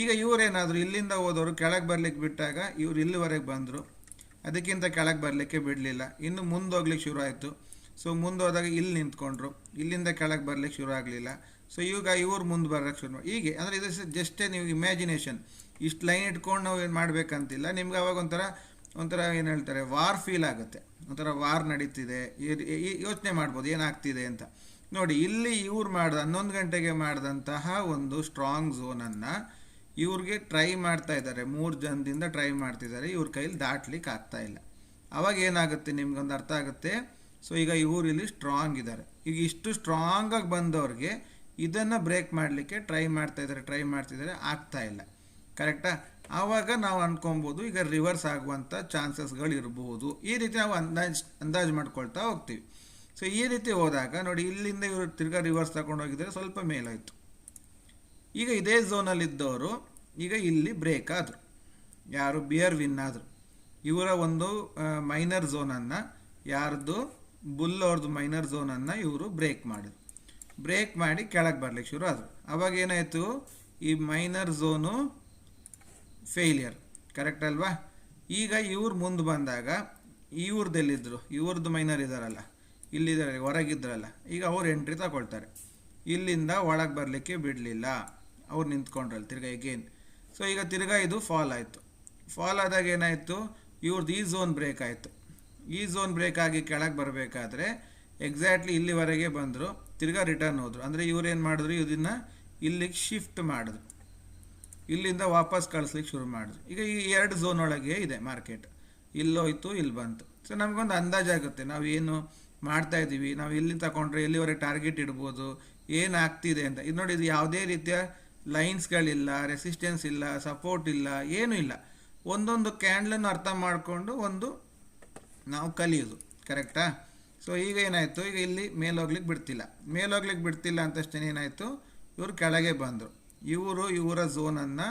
ಈಗ ಇವರೇನಾದರೂ ಇಲ್ಲಿಂದ ಹೋದವರು ಕೆಳಗೆ ಬರಲಿಕ್ಕೆ ಬಿಟ್ಟಾಗ ಇವ್ರು ಇಲ್ಲಿವರೆಗೆ ಬಂದರು. ಅದಕ್ಕಿಂತ ಕೆಳಗೆ ಬರಲಿಕ್ಕೆ ಬಿಡಲಿಲ್ಲ. ಇನ್ನು ಮುಂದೆ ಹೋಗ್ಲಿಕ್ಕೆ ಶುರು ಆಯಿತು ಸೊ ಮುಂದೋದಾಗ ಇಲ್ಲಿ ನಿಂತ್ಕೊಂಡ್ರು. ಇಲ್ಲಿಂದ ಕೆಳಗೆ ಬರಲಿಕ್ಕೆ ಶುರು ಆಗಲಿಲ್ಲ ಸೊ ಈಗ ಇವರು ಮುಂದೆ ಬರೋಕ್ಕೆ ಶುರು ಹೀಗೆ. ಅಂದರೆ ಇದು ಜಸ್ಟೇ ನೀವು ಇಮ್ಯಾಜಿನೇಷನ್. ಇಷ್ಟು ಲೈನ್ ಇಟ್ಕೊಂಡು ನಾವು ಏನು ಮಾಡಬೇಕಂತಿಲ್ಲ. ನಿಮ್ಗೆ ಅವಾಗ ಒಂಥರ ಒಂಥರ ಏನು ಹೇಳ್ತಾರೆ, ವಾರ್ ಫೀಲ್ ಆಗುತ್ತೆ. ಒಂಥರ ವಾರ್ ನಡೀತಿದೆ. ಯೋಚನೆ ಮಾಡ್ಬೋದು ಏನಾಗ್ತಿದೆ ಅಂತ. ನೋಡಿ, ಇಲ್ಲಿ ಇವ್ರು ಮಾಡ್ದ, ಹನ್ನೊಂದು ಗಂಟೆಗೆ ಮಾಡಿದಂತಹ ಒಂದು ಸ್ಟ್ರಾಂಗ್ ಝೋನನ್ನು ಇವ್ರಿಗೆ ಟ್ರೈ ಮಾಡ್ತಾ ಇದ್ದಾರೆ. ಮೂರು ಜನದಿಂದ ಟ್ರೈ ಮಾಡ್ತಿದ್ದಾರೆ. ಇವ್ರ ಕೈಲಿ ದಾಟ್ಲಿಕ್ಕೆ ಆಗ್ತಾ ಇಲ್ಲ. ಅವಾಗ ಏನಾಗುತ್ತೆ? ನಿಮ್ಗೊಂದು ಅರ್ಥ ಆಗುತ್ತೆ? ಸೊ ಈಗ ಇವರು ಇಲ್ಲಿ ಸ್ಟ್ರಾಂಗ್ ಇದ್ದಾರೆ. ಈಗ ಇಷ್ಟು ಸ್ಟ್ರಾಂಗಾಗಿ ಬಂದವ್ರಿಗೆ ಇದನ್ನು ಬ್ರೇಕ್ ಮಾಡಲಿಕ್ಕೆ ಟ್ರೈ ಮಾಡ್ತಾ ಇದ್ದಾರೆ ಟ್ರೈ ಮಾಡ್ತಿದ್ದಾರೆ ಆಗ್ತಾ ಇಲ್ಲ. ಕರೆಕ್ಟಾ ಆವಾಗ ನಾವು ಅಂದ್ಕೊಬೋದು ಈಗ ರಿವರ್ಸ್ ಆಗುವಂಥ ಚಾನ್ಸಸ್ಗಳು ಇರಬಹುದು ಈ ರೀತಿ ನಾವು ಅಂದಾಜ್, ಅಂದಾಜು ಮಾಡ್ಕೊಳ್ತಾ ಹೋಗ್ತೀವಿ. ಸೊ ಈ ರೀತಿ ಹೋದಾಗ ನೋಡಿ, ಇಲ್ಲಿಂದ ಇವರು ತಿರ್ಗಾ ರಿವರ್ಸ್ ತಗೊಂಡು ಹೋಗಿದ್ದಾರೆ ಸ್ವಲ್ಪ ಮೇಲಾಯಿತು. ಈಗ ಇದೇ ಝೋನಲ್ಲಿದ್ದವರು ಈಗ ಇಲ್ಲಿ ಬ್ರೇಕ್ ಆದರು. ಯಾರು? ಬಿಯರ್ ವಿನ್ ಆದರು. ಇವರ ಒಂದು ಮೈನರ್ ಝೋನನ್ನು ಯಾರ್ದು? ಬುಲ್ ಅವ್ರದ್ದು ಮೈನರ್ ಝೋನನ್ನು ಇವರು ಬ್ರೇಕ್ ಮಾಡಿದ್ರು. ಬ್ರೇಕ್ ಮಾಡಿ ಕೆಳಗೆ ಬರಲಿಕ್ಕೆ ಶುರು ಆದರು. ಅವಾಗ ಏನಾಯಿತು? ಈ ಮೈನರ್ ಝೋನು ಫೇಲಿಯರ್ ಕರೆಕ್ಟ್ ಅಲ್ವಾ? ಈಗ ಇವ್ರು ಮುಂದೆ ಬಂದಾಗ ಇವ್ರದ್ದೆಲ್ಲಿದ್ದರು ಇವ್ರದ್ದು ಮೈನರ್ ಇದ್ದಾರಲ್ಲ ಇಲ್ಲಿದ್ದಾರೆ ಹೊರಗಿದ್ರಲ್ಲ, ಈಗ ಅವ್ರು ಎಂಟ್ರಿ ತಗೊಳ್ತಾರೆ. ಇಲ್ಲಿಂದ ಒಳಗೆ ಬರಲಿಕ್ಕೆ ಬಿಡಲಿಲ್ಲ. ಅವ್ರು ನಿಂತ್ಕೊಂಡ್ರಲ್ಲ, ತಿರ್ಗಾ ಎಗೇನ್ ಸೊ ಈಗ ತಿರ್ಗಾ ಇದು ಫಾಲ್ ಆಯಿತು. ಫಾಲ್ ಆದಾಗ ಏನಾಯಿತು? ಇವ್ರದ್ದು ಈ ಝೋನ್ ಬ್ರೇಕ್ ಆಯಿತು. ಈ ಝೋನ್ ಬ್ರೇಕ್ ಆಗಿ ಕೆಳಗೆ ಬರಬೇಕಾದ್ರೆ ಎಕ್ಸಾಕ್ಟ್ಲಿ ಇಲ್ಲಿವರೆಗೆ ಬಂದರು, ತಿರ್ಗಾ ರಿಟರ್ನ್ ಹೋದರು. ಅಂದರೆ ಇವ್ರು ಏನು ಮಾಡಿದ್ರು? ಇದನ್ನು ಇಲ್ಲಿಗೆ ಶಿಫ್ಟ್ ಮಾಡಿದ್ರು. ಇಲ್ಲಿಂದ ವಾಪಸ್ ಕಳಿಸ್ಲಿಕ್ಕೆ ಶುರು ಮಾಡಿದ್ರು. ಈಗ ಈ ಎರಡು ಝೋನ್ ಒಳಗೆ ಇದೆ ಮಾರ್ಕೆಟ್ ಇಲ್ಲೋಯ್ತು, ಇಲ್ಲಿ ಬಂತು. ಸೊ ನಮಗೊಂದು ಅಂದಾಜಾಗುತ್ತೆ. ನಾವು ಏನು ಮಾಡ್ತಾ ಇದ್ದೀವಿ, ನಾವು ಎಲ್ಲಿ ತಗೊಂಡ್ರೆ ಎಲ್ಲಿವರೆಗೆ ಟಾರ್ಗೆಟ್ ಇಡ್ಬೋದು ಏನಾಗ್ತಿದೆ ಅಂತ. ಇದು ನೋಡಿ, ಇದು ಯಾವುದೇ ರೀತಿಯ ಲೈನ್ಸ್ಗಳಿಲ್ಲ ರೆಸಿಸ್ಟೆನ್ಸ್ ಇಲ್ಲ ಸಪೋರ್ಟ್ ಇಲ್ಲ, ಏನೂ ಇಲ್ಲ. ಒಂದೊಂದು ಕ್ಯಾಂಡ್ಲನ್ನು ಅರ್ಥ ಮಾಡಿಕೊಂಡು ಒಂದು ನಾವು ಕಲಿಯೋದು ಕರೆಕ್ಟಾ ಸೊ ಈಗ ಏನಾಯಿತು, ಈಗ ಇಲ್ಲಿ ಮೇಲೋಗ್ಲಿಕ್ಕೆ ಬಿಡ್ತಿಲ್ಲ. ಮೇಲೋಗ್ಲಿಕ್ಕೆ ಬಿಡ್ತಿಲ್ಲ ಅಂತಷ್ಟೇ ಏನಾಯಿತು, ಇವರು ಕೆಳಗೆ ಬಂದರು. ಇವರು ಇವರ ಝೋನನ್ನು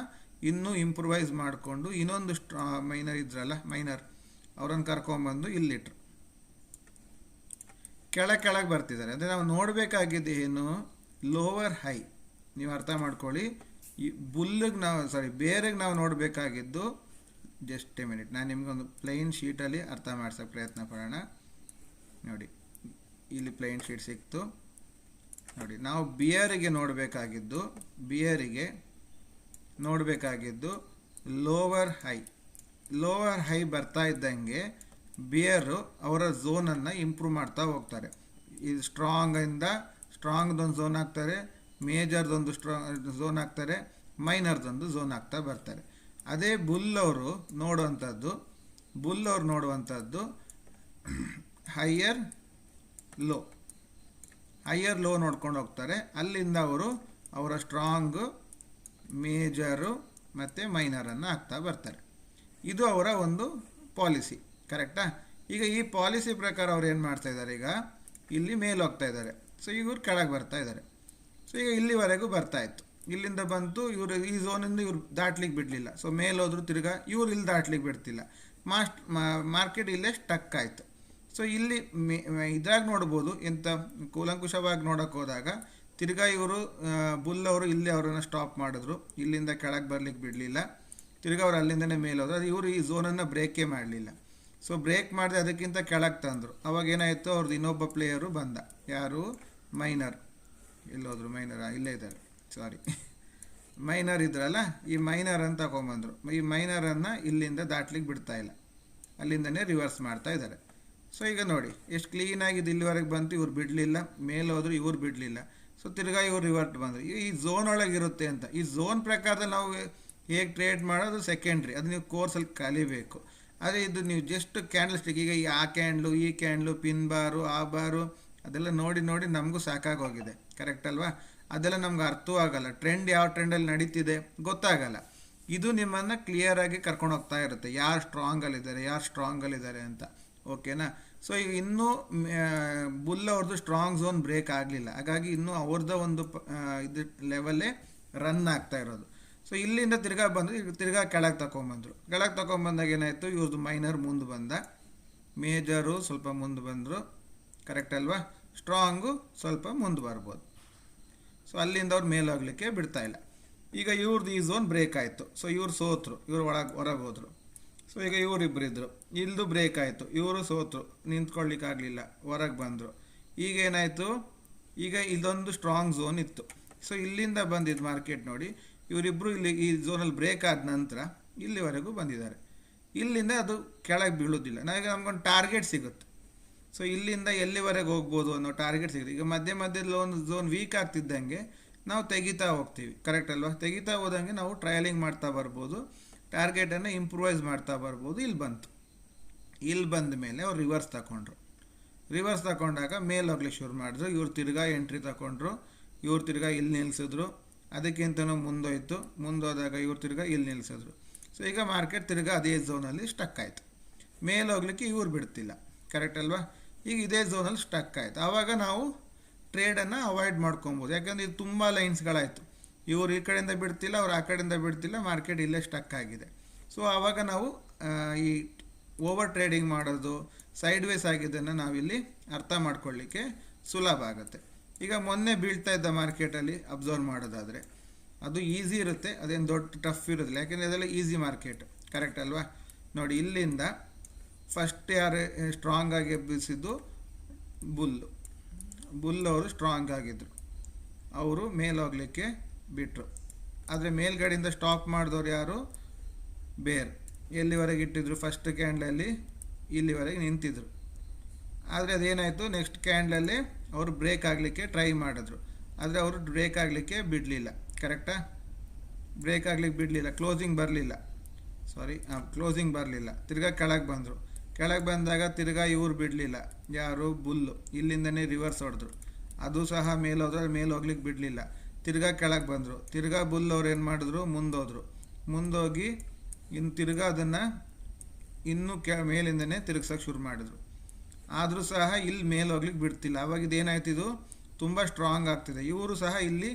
ಇನ್ನೂ ಇಂಪ್ರೂವೈಸ್ ಮಾಡಿಕೊಂಡು ಇನ್ನೊಂದು ಸ್ಟ್ರಾ ಮೈನರ್ ಇದ್ರಲ್ಲ ಮೈನರ್ ಅವ್ರನ್ನ ಕರ್ಕೊಂಬಂದು ಇಲ್ಲಿಟ್ರು. ಕೆಳಗೆ ಕೆಳಗೆ ಬರ್ತಿದ್ದಾರೆ. ಅಂದರೆ ನಾವು ನೋಡಬೇಕಾಗಿದ್ದು ಏನು? ಲೋವರ್ ಹೈ ನೀವು ಅರ್ಥ ಮಾಡ್ಕೊಳ್ಳಿ. ಈ ಬುಲ್ಲಿಗೆ ನಾವು ಸಾರಿ ಬೇರೆಗೆ ನಾವು ನೋಡಬೇಕಾಗಿದ್ದು ಜಸ್ಟ್ ಎ ಮಿನಿಟ್ ನಾನು ನಿಮಗೊಂದು ಪ್ಲೈನ್ ಶೀಟಲ್ಲಿ ಅರ್ಥ ಮಾಡ್ಸೋಕ್ಕೆ ಪ್ರಯತ್ನ ಪಡೋಣ. ನೋಡಿ, ಇಲ್ಲಿ ಪ್ಲೈನ್ ಶೀಟ್ ಸಿಕ್ತು. ನೋಡಿ, ನಾವು ಬಿಯರಿಗೆ ನೋಡಬೇಕಾಗಿದ್ದು ಬಿಯರಿಗೆ ನೋಡಬೇಕಾಗಿದ್ದು ಲೋವರ್ ಹೈ ಲೋವರ್ ಹೈ ಬರ್ತಾ ಇದ್ದಂಗೆ ಬಿಯರು ಅವರ ಝೋನನ್ನು ಇಂಪ್ರೂವ್ ಮಾಡ್ತಾ ಹೋಗ್ತಾರೆ. ಇದು ಸ್ಟ್ರಾಂಗಿಂದ ಸ್ಟ್ರಾಂಗ್ದೊಂದು ಝೋನ್ ಆಗ್ತಾರೆ ಮೇಜರ್ದೊಂದು ಸ್ಟ್ರಾಂಗ್ ಝೋನ್ ಆಗ್ತಾರೆ ಮೈನರ್ದೊಂದು ಝೋನ್ ಆಗ್ತಾ ಬರ್ತಾರೆ. ಅದೇ ಬುಲ್ ಅವರು ನೋಡುವಂಥದ್ದು ಬುಲ್ ಅವ್ರು ನೋಡುವಂಥದ್ದು ಹೈಯರ್ ಲೋ ಹೈಯರ್ ಲೋ ನೋಡ್ಕೊಂಡು ಹೋಗ್ತಾರೆ. ಅಲ್ಲಿಂದ ಅವರು ಅವರ ಸ್ಟ್ರಾಂಗು ಮೇಜರು ಮತ್ತು ಮೈನರನ್ನು ಹಾಕ್ತಾ ಬರ್ತಾರೆ. ಇದು ಅವರ ಒಂದು ಪಾಲಿಸಿ ಕರೆಕ್ಟಾ? ಈಗ ಈ ಪಾಲಿಸಿ ಪ್ರಕಾರ ಅವ್ರು ಏನು ಮಾಡ್ತಾ ಇದ್ದಾರೆ ಈಗ? ಇಲ್ಲಿ ಮೇಲೆ ಹೋಗ್ತಾ ಇದ್ದಾರೆ. ಸೊ ಇವ್ರು ಕೆಳಗೆ ಬರ್ತಾ ಇದ್ದಾರೆ. ಸೊ ಈಗ ಇಲ್ಲಿವರೆಗೂ ಬರ್ತಾ ಇತ್ತು. ಇಲ್ಲಿಂದ ಬಂತು, ಇವರು ಈ ಝೋನಿಂದ ಇವ್ರು ದಾಟ್ಲಿಕ್ಕೆ ಬಿಡಲಿಲ್ಲ. ಸೊ ಮೇಲೆ ಹೋದ್ರು ತಿರ್ಗಾ ಇವ್ರು ಇಲ್ಲಿ ದಾಟ್ಲಿಕ್ಕೆ ಬಿಡ್ತಿಲ್ಲ. ಮಾಸ್ಟ್ ಮಾರ್ಕೆಟ್ ಇಲ್ಲೇ ಸ್ಟಕ್ ಆಯಿತು. ಸೊ ಇಲ್ಲಿ ಮೇ, ಇದ್ರಾಗ ನೋಡ್ಬೋದು ಎಂಥ ಕೂಲಂಕುಷವಾಗಿ ನೋಡೋಕೆ ಹೋದಾಗ ತಿರ್ಗಾ ಇವರು ಬುಲ್ ಅವರು ಇಲ್ಲಿ ಅವರನ್ನು ಸ್ಟಾಪ್ ಮಾಡಿದ್ರು. ಇಲ್ಲಿಂದ ಕೆಳಗೆ ಬರ್ಲಿಕ್ಕೆ ಬಿಡಲಿಲ್ಲ. ತಿರ್ಗಾ ಅವ್ರು ಅಲ್ಲಿಂದನೇ ಮೇಲೆ ಹೋದ್ರು. ಅದು ಇವರು ಈ ಝೋನನ್ನು ಬ್ರೇಕೇ ಮಾಡಲಿಲ್ಲ. ಸೊ ಬ್ರೇಕ್ ಮಾಡಿದೆ ಅದಕ್ಕಿಂತ ಕೆಳಗೆ ತಂದರು. ಅವಾಗ ಏನಾಯಿತು? ಅವ್ರದ್ದು ಇನ್ನೊಬ್ಬ ಪ್ಲೇಯರು ಬಂದ. ಯಾರು? ಮೈನರ್. ಎಲ್ಲೋದ್ರು, ಮೈನರ್, ಇಲ್ಲೇ ಇದ್ದಾರೆ. ಸಾರಿ ಮೈನರ್ ಇದ್ರಲ್ಲ, ಈ ಮೈನರ್ ಅಂತ ತಗೊಂಬಂದರು. ಈ ಮೈನರನ್ನು ಇಲ್ಲಿಂದ ದಾಟ್ಲಿಕ್ಕೆ ಬಿಡ್ತಾ ಇಲ್ಲ. ಅಲ್ಲಿಂದನೇ ರಿವರ್ಸ್ ಮಾಡ್ತಾ ಇದ್ದಾರೆ. ಸೊ ಈಗ ನೋಡಿ, ಎಷ್ಟು ಕ್ಲೀನಾಗಿ ಇದು ಇಲ್ಲಿವರೆಗೆ ಬಂತು, ಇವ್ರು ಬಿಡಲಿಲ್ಲ. ಮೇಲೆ ಹೋದ್ರು ಇವ್ರು ಬಿಡಲಿಲ್ಲ. ಸೊ ತಿರ್ಗಾ ಇವ್ರು ರಿವರ್ಟ್ ಬಂದರು. ಈ ಝೋನ್ ಒಳಗಿರುತ್ತೆ ಅಂತ. ಈ ಝೋನ್ ಪ್ರಕಾರದಲ್ಲಿ ನಾವು ಹೇಗೆ ಟ್ರೇಡ್ ಮಾಡೋದು ಸೆಕೆಂಡ್ರಿ ಅದು ನೀವು ಕೋರ್ಸಲ್ಲಿ ಕಲಿಬೇಕು. ಅದೇ ಇದು ನೀವು ಜಸ್ಟ್ ಕ್ಯಾಂಡಲ್ ಸ್ಟಿಕ್ ಈಗ ಈ ಆ ಕ್ಯಾಂಡ್ಲು ಈ ಕ್ಯಾಂಡ್ಲು ಪಿನ್ ಬಾರು ಆ ಬಾರು ಅದೆಲ್ಲ ನೋಡಿ ನೋಡಿ ನಮಗೂ ಸಾಕಾಗೋಗಿದೆ. ಕರೆಕ್ಟ್ ಅಲ್ವಾ? ಅದೆಲ್ಲ ನಮ್ಗೆ ಅರ್ಥವೂ ಆಗಲ್ಲ. ಟ್ರೆಂಡ್ ಯಾವ ಟ್ರೆಂಡಲ್ಲಿ ನಡೀತಿದೆ ಗೊತ್ತಾಗಲ್ಲ. ಇದು ನಿಮ್ಮನ್ನು ಕ್ಲಿಯರಾಗಿ ಕರ್ಕೊಂಡು ಹೋಗ್ತಾ ಇರುತ್ತೆ. ಯಾರು ಸ್ಟ್ರಾಂಗಲ್ಲಿದ್ದಾರೆ ಯಾರು ಸ್ಟ್ರಾಂಗಲ್ಲಿದ್ದಾರೆ ಅಂತ. ಓಕೆನಾ ಸೊ ಈಗ ಇನ್ನೂ ಬುಲ್ ಅವ್ರದ್ದು ಸ್ಟ್ರಾಂಗ್ ಝೋನ್ ಬ್ರೇಕ್ ಆಗಲಿಲ್ಲ. ಹಾಗಾಗಿ ಇನ್ನೂ ಅವ್ರದ್ದು ಒಂದು ಇದು ಲೆವೆಲ್ಲೇ ರನ್ ಆಗ್ತಾ ಇರೋದು. ಸೊ ಇಲ್ಲಿಂದ ತಿರ್ಗಾ ಬಂದು ತಿರ್ಗಾ ಕೆಳಗೆ ತಗೊಂಬಂದರು ಕೆಳಗೆ ತಗೊಂಬಂದಾಗ ಏನಾಯಿತು? ಇವ್ರದ್ದು ಮೈನರ್ ಮುಂದೆ ಬಂದ. ಮೇಜರು ಸ್ವಲ್ಪ ಮುಂದೆ ಬಂದರು. ಕರೆಕ್ಟ್ ಅಲ್ವಾ? ಸ್ಟ್ರಾಂಗು ಸ್ವಲ್ಪ ಮುಂದೆ ಬರ್ಬೋದು. ಸೊ ಅಲ್ಲಿಂದ ಅವ್ರು ಮೇಲಾಗಲಿಕ್ಕೆ ಹೋಗ್ಲಿಕ್ಕೆ ಬಿಡ್ತಾ ಇಲ್ಲ. ಈಗ ಇವ್ರದ್ದು ಈ ಝೋನ್ ಬ್ರೇಕ್ ಆಯಿತು. ಸೊ ಇವ್ರು ಸೋತರು. ಇವ್ರು ಒಳಗೆ, ಹೊರಗೆ ಹೋದರು. ಸೊ ಈಗ ಇವರಿಬ್ಬರಿದ್ದರು ಇಲ್ದು ಬ್ರೇಕ್ ಆಯಿತು. ಇವರು ಸೋತರು. ನಿಂತ್ಕೊಳ್ಳಿಕ್ಕಾಗಲಿಲ್ಲ ಹೊರಗೆ ಬಂದರು. ಈಗ ಏನಾಯಿತು? ಈಗ ಇದೊಂದು ಸ್ಟ್ರಾಂಗ್ ಝೋನ್ ಇತ್ತು. ಸೊ ಇಲ್ಲಿಂದ ಬಂದಿದ್ದು ಮಾರ್ಕೆಟ್ ನೋಡಿ. ಇವರಿಬ್ಬರು ಇಲ್ಲಿ ಈ ಝೋನಲ್ಲಿ ಬ್ರೇಕ್ ಆದ ನಂತರ ಇಲ್ಲಿವರೆಗೂ ಬಂದಿದ್ದಾರೆ. ಇಲ್ಲಿಂದ ಅದು ಕೆಳಗೆ ಬೀಳೋದಿಲ್ಲ ನನಗೆ ನಮ್ಗೊಂದು ಟಾರ್ಗೆಟ್ ಸಿಗುತ್ತೆ. ಸೊ ಇಲ್ಲಿಂದ ಎಲ್ಲಿವರೆಗೆ ಹೋಗ್ಬೋದು ಅನ್ನೋ ಟಾರ್ಗೆಟ್ ಸಿಗುತ್ತೆ. ಈಗ ಮಧ್ಯೆ ಮಧ್ಯದಲ್ಲಿ ಒಂದು ಝೋನ್ ವೀಕ್ ಆಗ್ತಿದ್ದಂಗೆ ನಾವು ತೆಗಿತಾ ಹೋಗ್ತೀವಿ. ಕರೆಕ್ಟ್ ಅಲ್ವಾ? ತೆಗಿತಾ ಹೋದಂಗೆ ನಾವು ಟ್ರಯಲಿಂಗ್ ಮಾಡ್ತಾ ಬರ್ಬೋದು. ಟಾರ್ಗೆಟನ್ನು ಇಂಪ್ರೂವೈಸ್ ಮಾಡ್ತಾ ಬರ್ಬೋದು. ಇಲ್ಲಿ ಬಂತು. ಇಲ್ಲಿ ಬಂದ ಮೇಲೆ ಅವ್ರು ರಿವರ್ಸ್ ತಗೊಂಡ್ರು ರಿವರ್ಸ್ ತಗೊಂಡಾಗ ಮೇಲೆ ಹೋಗ್ಲಿಕ್ಕೆ ಶುರು ಮಾಡಿದ್ರು. ಇವ್ರು ತಿರ್ಗಾ ಎಂಟ್ರಿ ತಗೊಂಡ್ರು ಇವ್ರು ತಿರ್ಗಾ ಇಲ್ಲಿ ನಿಲ್ಲಿಸಿದ್ರು ಅದಕ್ಕಿಂತನೂ ಮುಂದೋಯ್ತು. ಮುಂದೋದಾಗ ಇವ್ರು ತಿರ್ಗಾ ಇಲ್ಲಿ ನಿಲ್ಲಿಸಿದ್ರು ಸೊ ಈಗ ಮಾರ್ಕೆಟ್ ತಿರ್ಗಾ ಅದೇ ಝೋನಲ್ಲಿ ಸ್ಟಕ್ ಆಯಿತು. ಮೇಲೆ ಹೋಗ್ಲಿಕ್ಕೆ ಇವ್ರು ಬಿಡ್ತಿಲ್ಲ. ಕರೆಕ್ಟ್ ಅಲ್ವಾ? ಈಗ ಇದೇ ಝೋನಲ್ಲಿ ಸ್ಟಕ್ ಆಯಿತು. ಆವಾಗ ನಾವು ಟ್ರೇಡನ್ನು ಅವಾಯ್ಡ್ ಮಾಡ್ಕೊಬೋದು. ಯಾಕಂದರೆ ಇದು ತುಂಬ ಲೈನ್ಸ್ಗಳಾಯಿತು ಇವರು ಈ ಕಡೆಯಿಂದ ಬಿಡ್ತಿಲ್ಲ, ಅವ್ರು ಆ ಕಡೆಯಿಂದ ಬಿಡ್ತಿಲ್ಲ ಮಾರ್ಕೆಟ್ ಇಲ್ಲೇ ಸ್ಟಕ್ ಆಗಿದೆ. ಸೊ ಆವಾಗ ನಾವು ಈ ಓವರ್ ಟ್ರೇಡಿಂಗ್ ಮಾಡೋದು ಸೈಡ್ ವೇಸ್ ಆಗಿದ್ದನ್ನು ನಾವಿಲ್ಲಿ ಅರ್ಥ ಮಾಡ್ಕೊಳ್ಳಿಕ್ಕೆ ಸುಲಭ ಆಗುತ್ತೆ. ಈಗ ಮೊನ್ನೆ ಬೀಳ್ತಾ ಇದ್ದ ಮಾರ್ಕೆಟಲ್ಲಿ ಅಬ್ಸರ್ವ್ ಮಾಡೋದಾದರೆ, ಅದು ಈಸಿ ಇರುತ್ತೆ, ಅದೇನು ದೊಡ್ಡ ಟಫ್ ಇರೋದಿಲ್ಲ. ಯಾಕೆಂದರೆ ಅದೆಲ್ಲ ಈಸಿ ಮಾರ್ಕೆಟ್ ಕರೆಕ್ಟ್ ಅಲ್ವಾ? ನೋಡಿ, ಇಲ್ಲಿಂದ ಫಸ್ಟ್ ಯಾರು ಸ್ಟ್ರಾಂಗ್ ಆಗಿ ಎಬ್ಬಿಸಿದ್ದು ಬುಲ್ಲು ಬುಲ್ ಅವರು ಸ್ಟ್ರಾಂಗ್ ಆಗಿದ್ದರು ಅವರು ಮೇಲೋಗಲಿಕ್ಕೆ ಬಿಟ್ಟರು ಆದರೆ ಮೇಲ್ಗಡೆಯಿಂದ ಸ್ಟಾಪ್ ಮಾಡಿದವ್ರು ಯಾರು? ಬೇರ್ ಎಲ್ಲಿವರೆಗೆ ಇಟ್ಟಿದ್ರು? ಫಸ್ಟ್ ಕ್ಯಾಂಡ್ಲಲ್ಲಿ ಇಲ್ಲಿವರೆಗೆ ನಿಂತಿದ್ರು. ಆದರೆ ಅದೇನಾಯಿತು? ನೆಕ್ಸ್ಟ್ ಕ್ಯಾಂಡ್ಲಲ್ಲಿ ಅವರು ಬ್ರೇಕ್ ಆಗಲಿಕ್ಕೆ ಟ್ರೈ ಮಾಡಿದ್ರು. ಆದರೆ ಅವರು ಬ್ರೇಕ್ ಆಗಲಿಕ್ಕೆ ಬಿಡಲಿಲ್ಲ. ಕರೆಕ್ಟಾ ಬ್ರೇಕ್ ಆಗಲಿಕ್ಕೆ ಬಿಡಲಿಲ್ಲ. ಕ್ಲೋಸಿಂಗ್ ಬರಲಿಲ್ಲ. ಸಾರಿ ಕ್ಲೋಸಿಂಗ್ ಬರಲಿಲ್ಲ. ತಿರ್ಗಾ ಕೆಳಗೆ ಬಂದರು. ಕೆಳಗೆ ಬಂದಾಗ ತಿರ್ಗಾ ಇವ್ರು ಬಿಡಲಿಲ್ಲ. ಯಾರು? ಬುಲ್ಲು. ಇಲ್ಲಿಂದನೇ ರಿವರ್ಸ್ ಹೊಡೆದ್ರು. ಅದು ಸಹ ಮೇಲೆ ಹೋದ್ರೆ ಮೇಲೆ ಹೋಗ್ಲಿಕ್ಕೆ ಬಿಡಲಿಲ್ಲ. ತಿರ್ಗಾ ಕೆಳಗೆ ಬಂದರು. ತಿರ್ಗಾ ಬುಲ್ ಅವ್ರು ಏನು ಮಾಡಿದ್ರು? ಮುಂದೋದ್ರು. ಮುಂದೋಗಿ ಇನ್ನು ತಿರ್ಗಾ ಅದನ್ನು ಇನ್ನೂ ಕೆ ಮೇಲಿಂದನೇ ತಿರುಗ್ಸೋಕೆ ಶುರು ಮಾಡಿದ್ರು. ಆದರೂ ಸಹ ಇಲ್ಲಿ ಮೇಲೆ ಹೋಗ್ಲಿಕ್ಕೆ ಬಿಡ್ತಿಲ್ಲ. ಅವಾಗ ಇದೇನಾಯ್ತು ಇದು? ತುಂಬ ಸ್ಟ್ರಾಂಗ್ ಆಗ್ತಿದೆ. ಇವರು ಸಹ ಇಲ್ಲಿ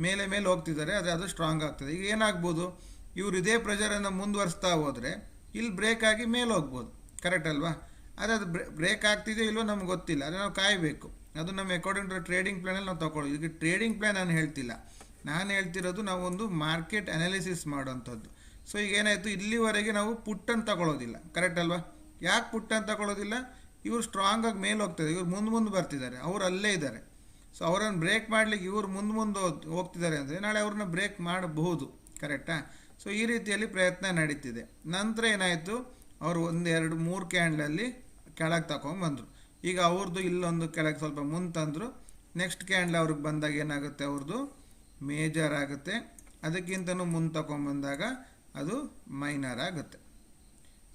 ಮೇಲೆ ಮೇಲೆ ಹೋಗ್ತಿದ್ದಾರೆ, ಆದರೆ ಅದು ಸ್ಟ್ರಾಂಗ್ ಆಗ್ತದೆ. ಈಗ ಏನಾಗ್ಬೋದು? ಇವರು ಇದೇ ಪ್ರೆಷರನ್ನು ಮುಂದುವರಿಸ್ತಾ ಹೋದರೆ ಇಲ್ಲಿ ಬ್ರೇಕ್ ಆಗಿ ಮೇಲೆ ಹೋಗ್ಬೋದು. ಕರೆಕ್ಟ್ ಅಲ್ವಾ? ಆದರೆ ಅದು ಬ್ರೇಕ್ ಆಗ್ತಿದೆಯೋ ಇಲ್ಲವೋ ನಮ್ಗೆ ಗೊತ್ತಿಲ್ಲ. ಅದು ನಾವು ಕಾಯಬೇಕು. ಅದು ನಮ್ಮ ಅಕಾರ್ಡಿಂಗ್ ಟು ಟ್ರೇಡಿಂಗ್ ಪ್ಲ್ಯಾನಲ್ಲಿ ನಾವು ತಗೊಳ್ಳೋದು. ಇದಕ್ಕೆ ಟ್ರೇಡಿಂಗ್ ಪ್ಲ್ಯಾನ್ ನಾನು ಹೇಳ್ತಿಲ್ಲ. ನಾನು ಹೇಳ್ತಿರೋದು ನಾವು ಒಂದು ಮಾರ್ಕೆಟ್ ಅನಾಲಿಸಿಸ್ ಮಾಡೋವಂಥದ್ದು. ಸೊ ಈಗ ಏನಾಯಿತು? ಇಲ್ಲಿವರೆಗೆ ನಾವು ಪುಟ್ಟನ್ನು ತಗೊಳ್ಳೋದಿಲ್ಲ. ಕರೆಕ್ಟ್ ಅಲ್ವಾ? ಯಾಕೆ ಪುಟ್ಟನ್ನು ತಗೊಳ್ಳೋದಿಲ್ಲ? ಇವ್ರು ಸ್ಟ್ರಾಂಗ್ ಆಗಿ ಮೇಲೆ ಹೋಗ್ತಿದ್ದಾರೆ. ಇವ್ರು ಮುಂದೆ ಮುಂದೆ ಬರ್ತಿದ್ದಾರೆ. ಅವ್ರು ಅಲ್ಲೇ ಇದ್ದಾರೆ. ಸೊ ಅವರನ್ನು ಬ್ರೇಕ್ ಮಾಡ್ಲಿಕ್ಕೆ ಇವ್ರು ಮುಂದೆ ಮುಂದೆ ಹೋಗ್- ಹೋಗ್ತಿದ್ದಾರೆ ಅಂದರೆ ನಾಳೆ ಅವ್ರನ್ನ ಬ್ರೇಕ್ ಮಾಡಬಹುದು. ಕರೆಕ್ಟಾ ಸೊ ಈ ರೀತಿಯಲ್ಲಿ ಪ್ರಯತ್ನ ನಡೀತಿದೆ. ನಂತರ ಏನಾಯಿತು? ಅವರು ಒಂದು ಎರಡು ಮೂರು ಕ್ಯಾಂಡ್ಲಲ್ಲಿ ಕೆಳಗೆ ತಗೊಂಡ್ಬಂದರು ಈಗ ಅವ್ರದ್ದು ಇಲ್ಲೊಂದು ಕೆಳಗೆ ಸ್ವಲ್ಪ ಮುಂದೆ ತಂದರು. ನೆಕ್ಸ್ಟ್ ಕ್ಯಾಂಡ್ಲ್ ಅವ್ರಿಗೆ ಬಂದಾಗ ಏನಾಗುತ್ತೆ? ಅವ್ರದ್ದು ಮೇಜರ್ ಆಗುತ್ತೆ. ಅದಕ್ಕಿಂತನೂ ಮುಂದೆ ತಗೊಂಡ್ಬಂದಾಗ ಅದು ಮೈನರ್ ಆಗುತ್ತೆ.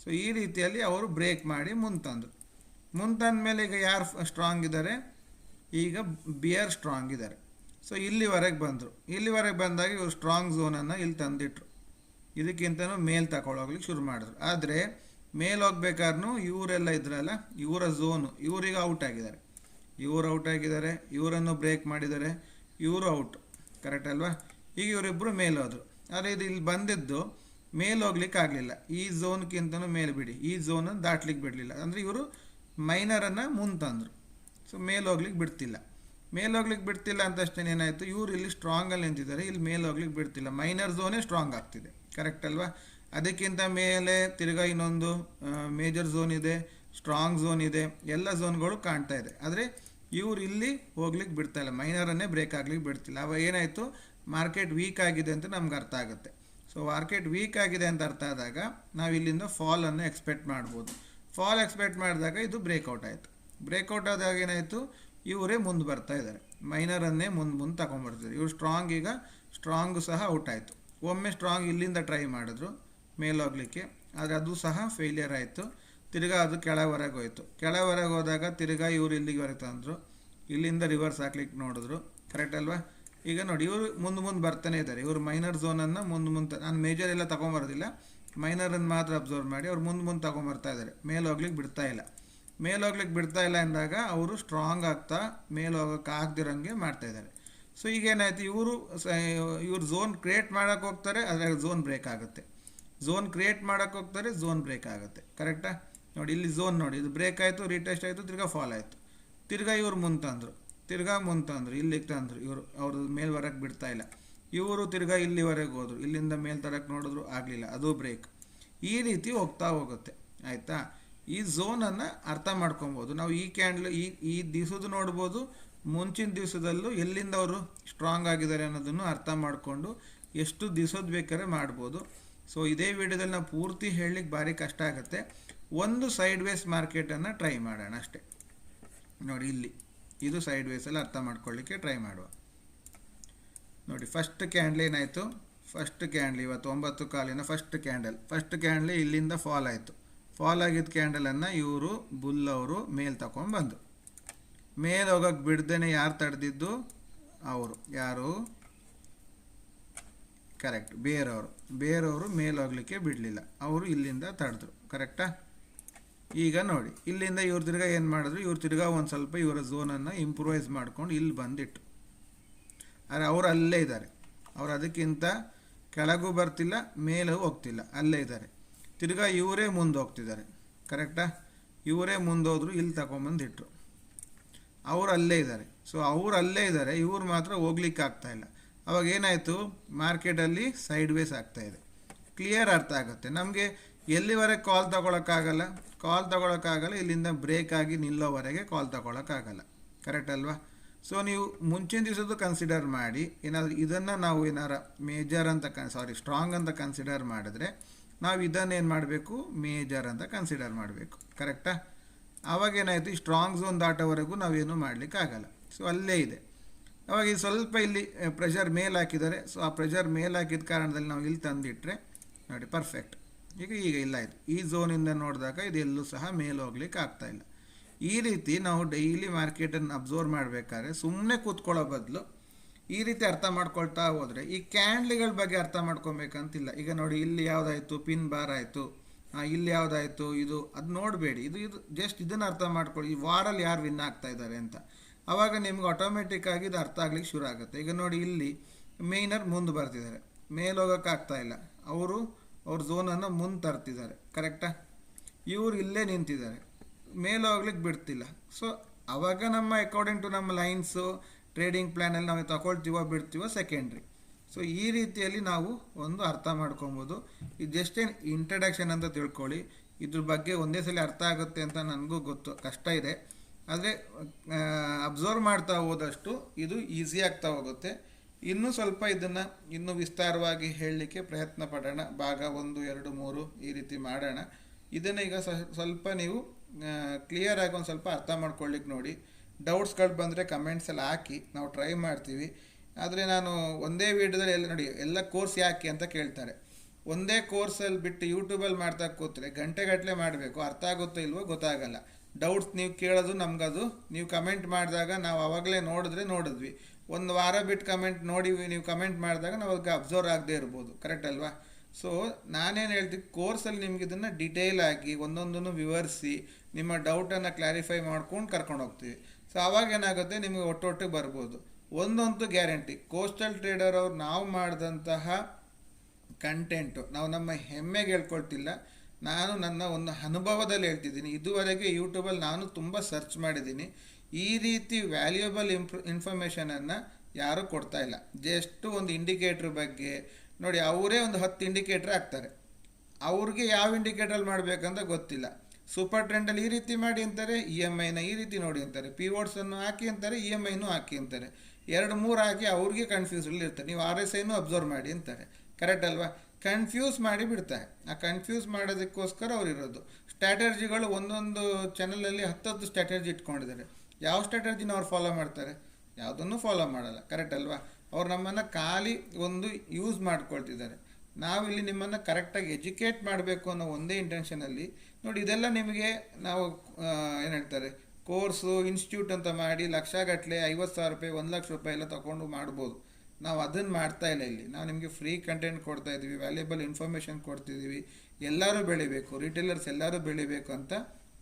ಸೊ ಈ ರೀತಿಯಲ್ಲಿ ಅವರು ಬ್ರೇಕ್ ಮಾಡಿ ಮುಂದೆ ತಂದರು. ಮುಂದೆ ತಂದ ಮೇಲೆ ಈಗ ಯಾರು ಸ್ಟ್ರಾಂಗ್ ಇದ್ದಾರೆ? ಈಗ ಬಿಯರ್ ಸ್ಟ್ರಾಂಗ್ ಇದ್ದಾರೆ. ಸೊ ಇಲ್ಲಿವರೆಗೆ ಬಂದರು. ಇಲ್ಲಿವರೆಗೆ ಬಂದಾಗ ಇವರು ಸ್ಟ್ರಾಂಗ್ ಝೋನನ್ನು ಇಲ್ಲಿ ತಂದಿಟ್ರು. ಇದಕ್ಕಿಂತನೂ ಮೇಲ್ ತಗೊಳ್ಳೋಗ್ಲಿಕ್ಕೆ ಶುರು ಮಾಡಿದ್ರು. ಆದರೆ, ಮೇಲ್ ಹೋಗ್ಬೇಕಾದ್ರೂ ಇವರೆಲ್ಲ ಇದ್ರಲ್ಲ, ಇವರ ಝೋನು ಇವರಿಗೆ ಔಟ್ ಆಗಿದ್ದಾರೆ. ಇವರು ಔಟ್ ಆಗಿದ್ದಾರೆ, ಇವರನ್ನು ಬ್ರೇಕ್ ಮಾಡಿದ್ದಾರೆ, ಇವರು ಔಟ್ ಕರೆಕ್ಟ್ ಅಲ್ವಾ? ಈಗ ಇವರಿಬ್ಬರು ಮೇಲೆ ಹೋದರು. ಆದರೆ ಇದು ಇಲ್ಲಿ ಬಂದಿದ್ದು ಮೇಲೆ ಹೋಗ್ಲಿಕ್ಕೆ ಆಗಲಿಲ್ಲ ಈ ಝೋನ್ಗಿಂತನೂ ಮೇಲೆ ಬಿಡಿ. ಈ ಝೋನನ್ನು ದಾಟ್ಲಿಕ್ಕೆ ಬಿಡಲಿಲ್ಲ. ಅಂದರೆ ಇವರು ಮೈನರನ್ನು ಮುಂದೆ ತಂದರು. ಸೊ ಮೇಲೋಗ್ಲಿಕ್ಕೆ ಬಿಡ್ತಿಲ್ಲ. ಮೇಲೋಗ್ಲಿಕ್ಕೆ ಬಿಡ್ತಿಲ್ಲ ಅಂತ ತಕ್ಷಣ ಏನಾಯಿತು? ಇವರು ಇಲ್ಲಿ ಸ್ಟ್ರಾಂಗಲ್ಲಿ ನಿಂತಿದ್ದಾರೆ. ಇಲ್ಲಿ ಮೇಲೋಗ್ಲಿಕ್ಕೆ ಬಿಡ್ತಿಲ್ಲ. ಮೈನರ್ ಝೋನೇ ಸ್ಟ್ರಾಂಗ್ ಆಗ್ತಿದೆ. ಕರೆಕ್ಟ್ ಅಲ್ವಾ? ಅದಕ್ಕಿಂತ ಮೇಲೆ ತಿರ್ಗಾ ಇನ್ನೊಂದು ಮೇಜರ್ ಝೋನ್ ಇದೆ ಸ್ಟ್ರಾಂಗ್ ಝೋನ್ ಇದೆ, ಎಲ್ಲ ಝೋನ್ಗಳು ಕಾಣ್ತಾ ಇದೆ. ಆದರೆ ಇವ್ರು ಇಲ್ಲಿ ಹೋಗ್ಲಿಕ್ಕೆ ಬಿಡ್ತಾ ಇಲ್ಲ. ಮೈನರನ್ನೇ ಬ್ರೇಕ್ ಆಗ್ಲಿಕ್ಕೆ ಬಿಡ್ತಿಲ್ಲ. ಅವಾಗ ಏನಾಯಿತು? ಮಾರ್ಕೆಟ್ ವೀಕ್ ಆಗಿದೆ ಅಂತ ನಮ್ಗೆ ಅರ್ಥ ಆಗುತ್ತೆ. ಸೊ ಮಾರ್ಕೆಟ್ ವೀಕ್ ಆಗಿದೆ ಅಂತ ಅರ್ಥ ಆದಾಗ ನಾವು ಇಲ್ಲಿಂದ ಫಾಲನ್ನು ಎಕ್ಸ್ಪೆಕ್ಟ್ ಮಾಡ್ಬೋದು. ಫಾಲ್ ಎಕ್ಸ್ಪೆಕ್ಟ್ ಮಾಡಿದಾಗ ಇದು ಬ್ರೇಕ್ಔಟ್ ಆಯಿತು. ಬ್ರೇಕ್ಔಟ್ ಆದಾಗ ಏನಾಯಿತು? ಇವರೇ ಮುಂದೆ ಬರ್ತಾ ಇದ್ದಾರೆ. ಮೈನರನ್ನೇ ಮುಂದೆ ಮುಂದೆ ತಗೊಂಡ್ಬರ್ತಿದ್ದಾರೆ. ಇವರು ಸ್ಟ್ರಾಂಗ್ ಈಗ ಸ್ಟ್ರಾಂಗ್ ಸಹ ಔಟ್ ಆಯಿತು. ಒಮ್ಮೆ ಸ್ಟ್ರಾಂಗ್ ಇಲ್ಲಿಂದ ಟ್ರೈ ಮಾಡಿದ್ರು, ಮೇಲೋಗ್ಲಿಕ್ಕೆ. ಆದರೆ ಅದು ಸಹ ಫೇಲಿಯರ್ ಆಯಿತು. ತಿರ್ಗಾ ಅದು ಕೆಳವರೆಗೆ ಹೋಯಿತು. ಕೆಳವರೆಗೆ ಹೋದಾಗ ತಿರ್ಗಾ ಇವರು ಇಲ್ಲಿವರೆಗೆ ತಂದರು. ಇಲ್ಲಿಂದ ರಿವರ್ಸ್ ಹಾಕ್ಲಿಕ್ಕೆ ನೋಡಿದ್ರು. ಕರೆಕ್ಟ್ ಅಲ್ವಾ? ಈಗ ನೋಡಿ, ಇವರು ಮುಂದೆ ಮುಂದೆ ಬರ್ತಾನೆ ಇದ್ದಾರೆ. ಇವರು ಮೈನರ್ ಝೋನನ್ನು ಮುಂದೆ ಮುಂದೆ ನಾನು ಮೇಜರ್ ಎಲ್ಲ ತೊಗೊಂಬರೋದಿಲ್ಲ ಮೈನರನ್ನು ಮಾತ್ರ ಅಬ್ಸರ್ವ್ ಮಾಡಿ ಅವ್ರು ಮುಂದೆ ಮುಂದೆ ತೊಗೊಂಬರ್ತಾ ಇದ್ದಾರೆ ಮೇಲೆ ಹೋಗ್ಲಿಕ್ಕೆ ಬಿಡ್ತಾ ಇಲ್ಲ. ಮೇಲೋಗ್ಲಿಕ್ಕೆ ಬಿಡ್ತಾ ಇಲ್ಲ ಅಂದಾಗ ಅವರು ಸ್ಟ್ರಾಂಗ್ ಆಗ್ತಾ ಮೇಲೋಗಕ್ಕೆ ಹೋಗೋಕೆ ಮಾಡ್ತಾ ಇದ್ದಾರೆ ಸೊ ಈಗೇನಾಯ್ತು? ಇವರು ಇವ್ರು ಝೋನ್ ಕ್ರಿಯೇಟ್ ಮಾಡೋಕೆ ಹೋಗ್ತಾರೆ, ಅದ್ರಾಗ ಝೋನ್ ಬ್ರೇಕ್ ಆಗುತ್ತೆ. ಝೋನ್ ಕ್ರಿಯೇಟ್ ಮಾಡೋಕೆ ಹೋಗ್ತಾರೆ ಝೋನ್ ಬ್ರೇಕ್ ಆಗುತ್ತೆ. ಕರೆಕ್ಟಾ ನೋಡಿ, ಇಲ್ಲಿ ಝೋನ್ ನೋಡಿ, ಇದು ಬ್ರೇಕ್ ಆಯಿತು ರೀಟೆಸ್ಟ್ ಆಯಿತು, ತಿರ್ಗಾ ಫಾಲ್ ಆಯಿತು. ತಿರ್ಗಾ ಇವ್ರು ಮುಂತಂದರು ತಿರ್ಗಾ ಮುಂತಂದರು ಇಲ್ಲಿಗೆ ತಂದರು ಇವರು. ಅವ್ರದ್ದು ಮೇಲೆ ಬರೋಕ್ಕೆ ಬಿಡ್ತಾ ಇಲ್ಲ. ಇವರು ತಿರ್ಗಾ ಇಲ್ಲಿವರೆಗೆ ಹೋದರು. ಇಲ್ಲಿಂದ ಮೇಲ್ತರಕ್ಕೆ ನೋಡಿದ್ರು ಆಗಲಿಲ್ಲ. ಅದು ಬ್ರೇಕ್ ಈ ರೀತಿ ಹೋಗ್ತಾ ಹೋಗುತ್ತೆ. ಆಯಿತಾ? ಈ ಝೋನನ್ನು ಅರ್ಥ ಮಾಡ್ಕೊಬೋದು. ನಾವು ಈ ಕ್ಯಾಂಡ್ಲ್ ಈ ಈ ದಿವಸದ ನೋಡ್ಬೋದು. ಮುಂಚಿನ ದಿವಸದಲ್ಲೂ ಎಲ್ಲಿಂದ ಅವರು ಸ್ಟ್ರಾಂಗ್ ಆಗಿದ್ದಾರೆ ಅನ್ನೋದನ್ನು ಅರ್ಥ ಮಾಡಿಕೊಂಡು ಎಷ್ಟು ದಿವಸದ ಬೇಕಾದ್ರೆ ಮಾಡ್ಬೋದು. ಸೊ ಇದೇ ವಿಡಿಯೋದಲ್ಲಿ ನಾವು ಪೂರ್ತಿ ಹೇಳಲಿಕ್ಕೆ ಭಾರಿ ಕಷ್ಟ ಆಗುತ್ತೆ. ಒಂದು ಸೈಡ್ ವೇಸ್ ಮಾರ್ಕೆಟನ್ನು ಟ್ರೈ ಮಾಡೋಣ ಅಷ್ಟೇ. ನೋಡಿ ಇಲ್ಲಿ. ಇದು ಸೈಡ್ ವೇಸಲ್ಲಿ ಅರ್ಥ ಮಾಡ್ಕೊಳ್ಳಿಕ್ಕೆ ಟ್ರೈ ಮಾಡುವ. ನೋಡಿ ಫಸ್ಟ್ ಕ್ಯಾಂಡ್ಲ್ ಏನಾಯಿತು? ಫಸ್ಟ್ ಕ್ಯಾಂಡ್ಲ್ ಇವತ್ತು ಒಂಬತ್ತು ಕಾಲಿನ ಫಸ್ಟ್ ಕ್ಯಾಂಡಲ್ ಫಸ್ಟ್ ಕ್ಯಾಂಡ್ಲ್ ಇಲ್ಲಿಂದ ಫಾಲ್ ಆಯಿತು. ಫಾಲ್ ಆಗಿದ್ದ ಕ್ಯಾಂಡಲನ್ನು ಇವರು, ಬುಲ್ ಅವರು ಮೇಲೆ ತಗೊಂಬಂದು ಮೇಲೆ ಹೋಗಕ್ಕೆ ಬಿಡ್ದೇನೆ ಯಾರು ತಡೆದಿದ್ದು? ಅವರು. ಯಾರು? ಕರೆಕ್ಟ್ ಬೇರೆಯವರು ಬೇರೆಯವರು ಮೇಲೆ ಹೋಗ್ಲಿಕ್ಕೆ ಬಿಡಲಿಲ್ಲ. ಅವರು ಇಲ್ಲಿಂದ ತಡೆದ್ರು. ಕರೆಕ್ಟಾ ಈಗ ನೋಡಿ, ಇಲ್ಲಿಂದ ಇವ್ರ ತಿರ್ಗಾ ಏನು ಮಾಡಿದ್ರು? ಇವ್ರ ತಿರ್ಗಾ ಒಂದು ಸ್ವಲ್ಪ ಇವರ ಝೋನನ್ನು ಇಂಪ್ರೂವೈಸ್ ಮಾಡ್ಕೊಂಡು ಇಲ್ಲಿ ಬಂದಿಟ್ಟು ಆದರೆ ಅವರು ಅಲ್ಲೇ ಇದ್ದಾರೆ. ಅವರು ಅದಕ್ಕಿಂತ ಕೆಳಗೂ ಬರ್ತಿಲ್ಲ, ಮೇಲೂ ಹೋಗ್ತಿಲ್ಲ, ಅಲ್ಲೇ ಇದ್ದಾರೆ. ತಿರ್ಗಾ ಇವರೇ ಮುಂದೆ ಹೋಗ್ತಿದ್ದಾರೆ. ಕರೆಕ್ಟಾ? ಇವರೇ ಮುಂದೋದ್ರು ಇಲ್ಲಿ ತಗೊಂಬಂದಿಟ್ರು. ಅವರು ಅಲ್ಲೇ ಇದ್ದಾರೆ. ಸೊ ಅವ್ರು ಅಲ್ಲೇ ಇದ್ದಾರೆ, ಇವ್ರು ಮಾತ್ರ ಹೋಗ್ಲಿಕ್ಕೆ ಆಗ್ತಾ ಅವಾಗ ಏನಾಯಿತು? ಮಾರ್ಕೆಟಲ್ಲಿ ಸೈಡ್ ವೇಸ್ ಆಗ್ತಾ ಇದೆ. ಕ್ಲಿಯರ್ ಅರ್ಥ ಆಗುತ್ತೆ. ನಮಗೆ ಎಲ್ಲಿವರೆಗೆ ಕಾಲ್ ತಗೊಳಕ್ಕಾಗಲ್ಲ? ಕಾಲ್ ತಗೊಳಕ್ಕಾಗಲ್ಲ, ಇಲ್ಲಿಂದ ಬ್ರೇಕ್ ಆಗಿ ನಿಲ್ಲೋವರೆಗೆ ಕಾಲ್ ತಗೊಳಕ್ಕಾಗಲ್ಲ. ಕರೆಕ್ಟ್ ಅಲ್ವಾ? ಸೊ ನೀವು ಮುಂಚಿನ ದಿವಸದ್ದು ಕನ್ಸಿಡರ್ ಮಾಡಿ, ಏನಾದರೂ ಇದನ್ನು ನಾವು ಏನಾರ ಮೇಜರ್ ಅಂತ ಕನ್ ಸಾರಿ ಸ್ಟ್ರಾಂಗ್ ಅಂತ ಕನ್ಸಿಡರ್ ಮಾಡಿದ್ರೆ, ನಾವು ಇದನ್ನೇನು ಮಾಡಬೇಕು? ಮೇಜರ್ ಅಂತ ಕನ್ಸಿಡರ್ ಮಾಡಬೇಕು. ಕರೆಕ್ಟಾ ಆವಾಗ ಏನಾಯಿತು? ಈ ಸ್ಟ್ರಾಂಗ್ ಝೋನ್ ದಾಟೋವರೆಗೂ ನಾವೇನು ಮಾಡಲಿಕ್ಕೆ ಆಗಲ್ಲ ಸೊ ಅಲ್ಲೇ ಇದೆ. ಅವಾಗ ಇದು ಸ್ವಲ್ಪ ಇಲ್ಲಿ ಪ್ರೆಷರ್ ಮೇಲೆ ಹಾಕಿದ್ದಾರೆ. ಸೊ ಆ ಪ್ರೆಷರ್ ಮೇಲೆ ಹಾಕಿದ ಕಾರಣದಲ್ಲಿ ನಾವು ಇಲ್ಲಿ ತಂದಿಟ್ಟರೆ ನೋಡಿ ಪರ್ಫೆಕ್ಟ್ ಈಗ ಈಗ ಇಲ್ಲ ಇದು. ಈ ಝೋನಿಂದ ನೋಡಿದಾಗ ಇದೆಲ್ಲೂ ಸಹ ಮೇಲೆ ಹೋಗ್ಲಿಕ್ಕೆ ಆಗ್ತಾಯಿಲ್ಲ ಈ ರೀತಿ ನಾವು ಡೈಲಿ ಮಾರ್ಕೆಟನ್ನು ಅಬ್ಸರ್ವ್ ಮಾಡಬೇಕಾದ್ರೆ ಸುಮ್ಮನೆ ಕೂತ್ಕೊಳ್ಳೋ ಬದಲು ಈ ರೀತಿ ಅರ್ಥ ಮಾಡ್ಕೊಳ್ತಾ ಹೋದರೆ ಈ ಕ್ಯಾಂಡ್ಲಿಗಳ ಬಗ್ಗೆ ಅರ್ಥ ಮಾಡ್ಕೊಬೇಕಂತಿಲ್ಲ. ಈಗ ನೋಡಿ ಇಲ್ಲಿ ಯಾವುದಾಯಿತು? ಪಿನ್ ಬಾರ್ ಆಯಿತು. ಇಲ್ಲಿ ಯಾವುದಾಯಿತು? ಇದು, ಅದು ನೋಡಬೇಡಿ. ಇದು ಇದು ಜಸ್ಟ್ ಇದನ್ನು ಅರ್ಥ ಮಾಡ್ಕೊಳ್ಳಿ. ಈ ವಾರಲ್ಲಿ ಯಾರು ವಿನ್ ಆಗ್ತಾ ಇದ್ದಾರೆ ಅಂತ. ಆವಾಗ ನಿಮ್ಗೆ ಆಟೋಮೆಟಿಕ್ಕಾಗಿ ಇದು ಅರ್ಥ ಆಗ್ಲಿಕ್ಕೆ ಶುರು ಆಗುತ್ತೆ. ಈಗ ನೋಡಿ ಇಲ್ಲಿ ಮೇಯ್ನರ್ ಮುಂದೆ ಬರ್ತಿದ್ದಾರೆ. ಮೇಲೆ ಆಗ್ತಾ ಇಲ್ಲ. ಅವರು, ಅವ್ರ ಝೋನನ್ನು ಮುಂದೆ ತರ್ತಿದ್ದಾರೆ. ಕರೆಕ್ಟಾ ಇವರು ಇಲ್ಲೇ ನಿಂತಿದ್ದಾರೆ. ಮೇಲೆ ಹೋಗ್ಲಿಕ್ಕೆ ಬಿಡ್ತಿಲ್ಲ. ಸೊ ಅವಾಗ ನಮ್ಮ ಅಕಾರ್ಡಿಂಗ್ ಟು ನಮ್ಮ ಲೈನ್ಸು ಟ್ರೇಡಿಂಗ್ ಪ್ಲ್ಯಾನಲ್ಲಿ ನಾವು ತಗೊಳ್ತೀವೋ ಬಿಡ್ತೀವೋ ಸೆಕೆಂಡ್ರಿ ಸೊ ಈ ರೀತಿಯಲ್ಲಿ ನಾವು ಒಂದು ಅರ್ಥ ಮಾಡ್ಕೊಬೋದು. ಇದು ಜಸ್ಟ್ ಏನು ಇಂಟ್ರಡಕ್ಷನ್ ಅಂತ ತಿಳ್ಕೊಳ್ಳಿ. ಇದ್ರ ಬಗ್ಗೆ ಒಂದೇ ಸಲ ಅರ್ಥ ಆಗುತ್ತೆ ಅಂತ ನನಗೂ ಗೊತ್ತು, ಕಷ್ಟ ಇದೆ. ಆದರೆ ಅಬ್ಸರ್ವ್ ಮಾಡ್ತಾ ಹೋದಷ್ಟು ಇದು ಈಸಿ ಆಗ್ತಾ ಹೋಗುತ್ತೆ. ಇನ್ನೂ ಸ್ವಲ್ಪ ಇದನ್ನು ಇನ್ನೂ ವಿಸ್ತಾರವಾಗಿ ಹೇಳಲಿಕ್ಕೆ ಪ್ರಯತ್ನ ಪಡೋಣ. ಭಾಗ ಒಂದು, ಎರಡು, ಮೂರು ಈ ರೀತಿ ಮಾಡೋಣ. ಇದನ್ನು ಈಗ ಸ್ವಲ್ಪ ನೀವು ಕ್ಲಿಯರ್ ಆಗಿ ಒಂದು ಸ್ವಲ್ಪ ಅರ್ಥ ಮಾಡ್ಕೊಳ್ಳಿಕ್ಕೆ ನೋಡಿ. ಡೌಟ್ಸ್ಗಳು ಬಂದರೆ ಕಮೆಂಟ್ಸಲ್ಲಿ ಹಾಕಿ, ನಾವು ಟ್ರೈ ಮಾಡ್ತೀವಿ. ಆದರೆ ನಾನು ಒಂದೇ ವೀಡಿಯೋದಲ್ಲಿ ಎಲ್ಲ ನೋಡಿ, ಎಲ್ಲ ಕೋರ್ಸ್ ಯಾಕೆ ಅಂತ ಕೇಳ್ತಾರೆ. ಒಂದೇ ಕೋರ್ಸಲ್ಲಿ ಬಿಟ್ಟು ಯೂಟ್ಯೂಬಲ್ಲಿ ಮಾಡ್ತಾ ಕೂತ್ರೆ ಗಂಟೆಗಟ್ಟಲೆ ಮಾಡಬೇಕು, ಅರ್ಥ ಆಗುತ್ತೋ ಇಲ್ವೋ ಗೊತ್ತಾಗಲ್ಲ. ಡೌಟ್ಸ್ ನೀವು ಕೇಳೋದು, ನಮಗದು. ನೀವು ಕಮೆಂಟ್ ಮಾಡಿದಾಗ ನಾವು ಅವಾಗಲೇ ನೋಡಿದ್ರೆ ನೋಡಿದ್ವಿ. ಒಂದು ವಾರ ಬಿಟ್ಟು ಕಮೆಂಟ್ ನೋಡಿ, ನೀವು ಕಮೆಂಟ್ ಮಾಡಿದಾಗ ನಾವು ಅದಕ್ಕೆ ಅಬ್ಸರ್ವ್ ಆಗದೇ ಇರ್ಬೋದು. ಕರೆಕ್ಟ್ ಅಲ್ವಾ? ಸೊ ನಾನೇನು ಹೇಳ್ತೀನಿ ಕೋರ್ಸಲ್ಲಿ ನಿಮ್ಗೆ ಇದನ್ನು ಡಿಟೇಲ್ ಆಗಿ, ಒಂದೊಂದನ್ನು ವಿವರಿಸಿ, ನಿಮ್ಮ ಡೌಟನ್ನು ಕ್ಲಾರಿಫೈ ಮಾಡ್ಕೊಂಡು ಕರ್ಕೊಂಡು ಹೋಗ್ತೀವಿ. ಸೊ ಅವಾಗ ಏನಾಗುತ್ತೆ, ನಿಮಗೆ ಒಟ್ಟೊಟ್ಟಿಗೆ ಬರ್ಬೋದು. ಒಂದೊಂದು ಗ್ಯಾರಂಟಿ ಕೋಸ್ಟಲ್ ಟ್ರೇಡರ್ ಅವ್ರು ನಾವು ಮಾಡಿದಂತಹ ಕಂಟೆಂಟು ನಾವು ನಮ್ಮ ಹೆಮ್ಮೆಗೆ ಹೇಳ್ಕೊಳ್ತಿಲ್ಲ. ನಾನು ನನ್ನ ಒಂದು ಅನುಭವದಲ್ಲಿ ಹೇಳ್ತಿದ್ದೀನಿ. ಇದುವರೆಗೆ ಯೂಟ್ಯೂಬಲ್ಲಿ ನಾನು ತುಂಬ ಸರ್ಚ್ ಮಾಡಿದ್ದೀನಿ. ಈ ರೀತಿ ವ್ಯಾಲ್ಯೂಯಬಲ್ ಇಂಪ್ರೂ ಇನ್ಫಾರ್ಮೇಷನನ್ನು ಯಾರೂ ಕೊಡ್ತಾ ಇಲ್ಲ. ಜಸ್ಟ್ ಒಂದು ಇಂಡಿಕೇಟ್ರ್ ಬಗ್ಗೆ ನೋಡಿ, ಅವರೇ ಒಂದು ಹತ್ತು ಇಂಡಿಕೇಟ್ರ್ ಹಾಕ್ತಾರೆ. ಅವ್ರಿಗೆ ಯಾವ ಇಂಡಿಕೇಟ್ರಲ್ಲಿ ಮಾಡಬೇಕಂತ ಗೊತ್ತಿಲ್ಲ. ಸೂಪರ್ ಟ್ರೆಂಡಲ್ಲಿ ಈ ರೀತಿ ಮಾಡಿ ಅಂತಾರೆ ಇ ಎಂ ಐನ ಈ ರೀತಿ ನೋಡಿ ಅಂತಾರೆ. ಪಿ ಓಡ್ಸನ್ನು ಹಾಕಿ ಅಂತಾರೆ ಇ ಎಂ ಐನೂ ಹಾಕಿ ಅಂತಾರೆ. ಎರಡು, ಮೂರು ಹಾಕಿ ಅವ್ರಿಗೆ ಕನ್ಫ್ಯೂಸಲ್ಲಿ ಇರ್ತಾರೆ. ನೀವು ಆರ್ ಎಸ್ ಐನೂ ಅಬ್ಸರ್ವ್ ಮಾಡಿ ಅಂತಾರೆ. ಕರೆಕ್ಟ್ ಅಲ್ವಾ? ಕನ್ಫ್ಯೂಸ್ ಮಾಡಿ ಬಿಡ್ತಾರೆ. ಆ ಕನ್ಫ್ಯೂಸ್ ಮಾಡೋದಕ್ಕೋಸ್ಕರ ಅವ್ರು ಇರೋದು. ಸ್ಟ್ರಾಟರ್ಜಿಗಳು ಒಂದೊಂದು ಚಾನಲಲ್ಲಿ ಹತ್ತತ್ತು ಸ್ಟ್ರಾಟರ್ಜಿ ಇಟ್ಕೊಂಡಿದ್ದಾರೆ. ಯಾವ ಸ್ಟ್ರಾಟರ್ಜಿನ ಅವ್ರು ಫಾಲೋ ಮಾಡ್ತಾರೆ? ಯಾವುದನ್ನು ಫಾಲೋ ಮಾಡಲ್ಲ. ಕರೆಕ್ಟ್ ಅಲ್ವಾ? ಅವ್ರು ನಮ್ಮನ್ನು ಖಾಲಿ ಒಂದು ಯೂಸ್ ಮಾಡ್ಕೊಳ್ತಿದ್ದಾರೆ. ನಾವಿಲ್ಲಿ ನಿಮ್ಮನ್ನು ಕರೆಕ್ಟಾಗಿ ಎಜುಕೇಟ್ ಮಾಡಬೇಕು ಅನ್ನೋ ಒಂದೇ ಇಂಟೆನ್ಷನಲ್ಲಿ ನೋಡಿ ಇದೆಲ್ಲ ನಿಮಗೆ ನಾವು ಏನು ಹೇಳ್ತಾರೆ ಕೋರ್ಸು ಇನ್ಸ್ಟಿಟ್ಯೂಟ್ ಅಂತ ಮಾಡಿ ಲಕ್ಷಗಟ್ಟಲೆ ಐವತ್ತು ಸಾವಿರ ರೂಪಾಯಿ, ಒಂದು ಲಕ್ಷ ರೂಪಾಯಿ ಎಲ್ಲ ತೊಗೊಂಡು ಮಾಡ್ಬೋದು. ನಾವು ಅದನ್ನು ಮಾಡ್ತಾ ಇಲ್ಲ ಇಲ್ಲಿ. ನಾವು ನಿಮಗೆ ಫ್ರೀ ಕಂಟೆಂಟ್ ಕೊಡ್ತಾ ಇದ್ದೀವಿ ವ್ಯಾಲ್ಯೂಬಲ್ ಇನ್ಫಾರ್ಮೇಷನ್ ಕೊಡ್ತಿದ್ದೀವಿ ಎಲ್ಲರೂ ಬೆಳಿಬೇಕು ರಿಟೇಲರ್ಸ್ ಎಲ್ಲರೂ ಬೆಳಿಬೇಕು ಅಂತ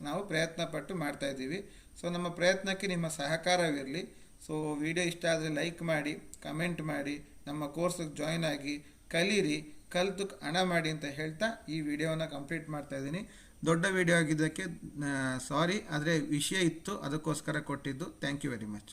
ನಾವು ಪ್ರಯತ್ನ ಪಟ್ಟು ಮಾಡ್ತಾ ಇದ್ದೀವಿ ಸೊ ನಮ್ಮ ಪ್ರಯತ್ನಕ್ಕೆ ನಿಮ್ಮ ಸಹಕಾರವಿರಲಿ. ಸೊ ವಿಡಿಯೋ ಇಷ್ಟ ಆದರೆ ಲೈಕ್ ಮಾಡಿ ಕಮೆಂಟ್ ಮಾಡಿ, ನಮ್ಮ ಕೋರ್ಸಿಗೆ ಜಾಯ್ನ್ ಆಗಿ ಕಲೀರಿ ಕಲಿತು ಹಣ ಮಾಡಿ ಅಂತ ಹೇಳ್ತಾ ಈ ವಿಡಿಯೋನ ಕಂಪ್ಲೀಟ್ ಮಾಡ್ತಾ ಇದ್ದೀನಿ. ದೊಡ್ಡ ವಿಡಿಯೋ ಆಗಿದ್ದಕ್ಕೆ ಸಾರಿ ಆದರೆ ವಿಷಯ ಇತ್ತು, ಅದಕ್ಕೋಸ್ಕರ ಕೊಟ್ಟಿದ್ದು. Thank you very much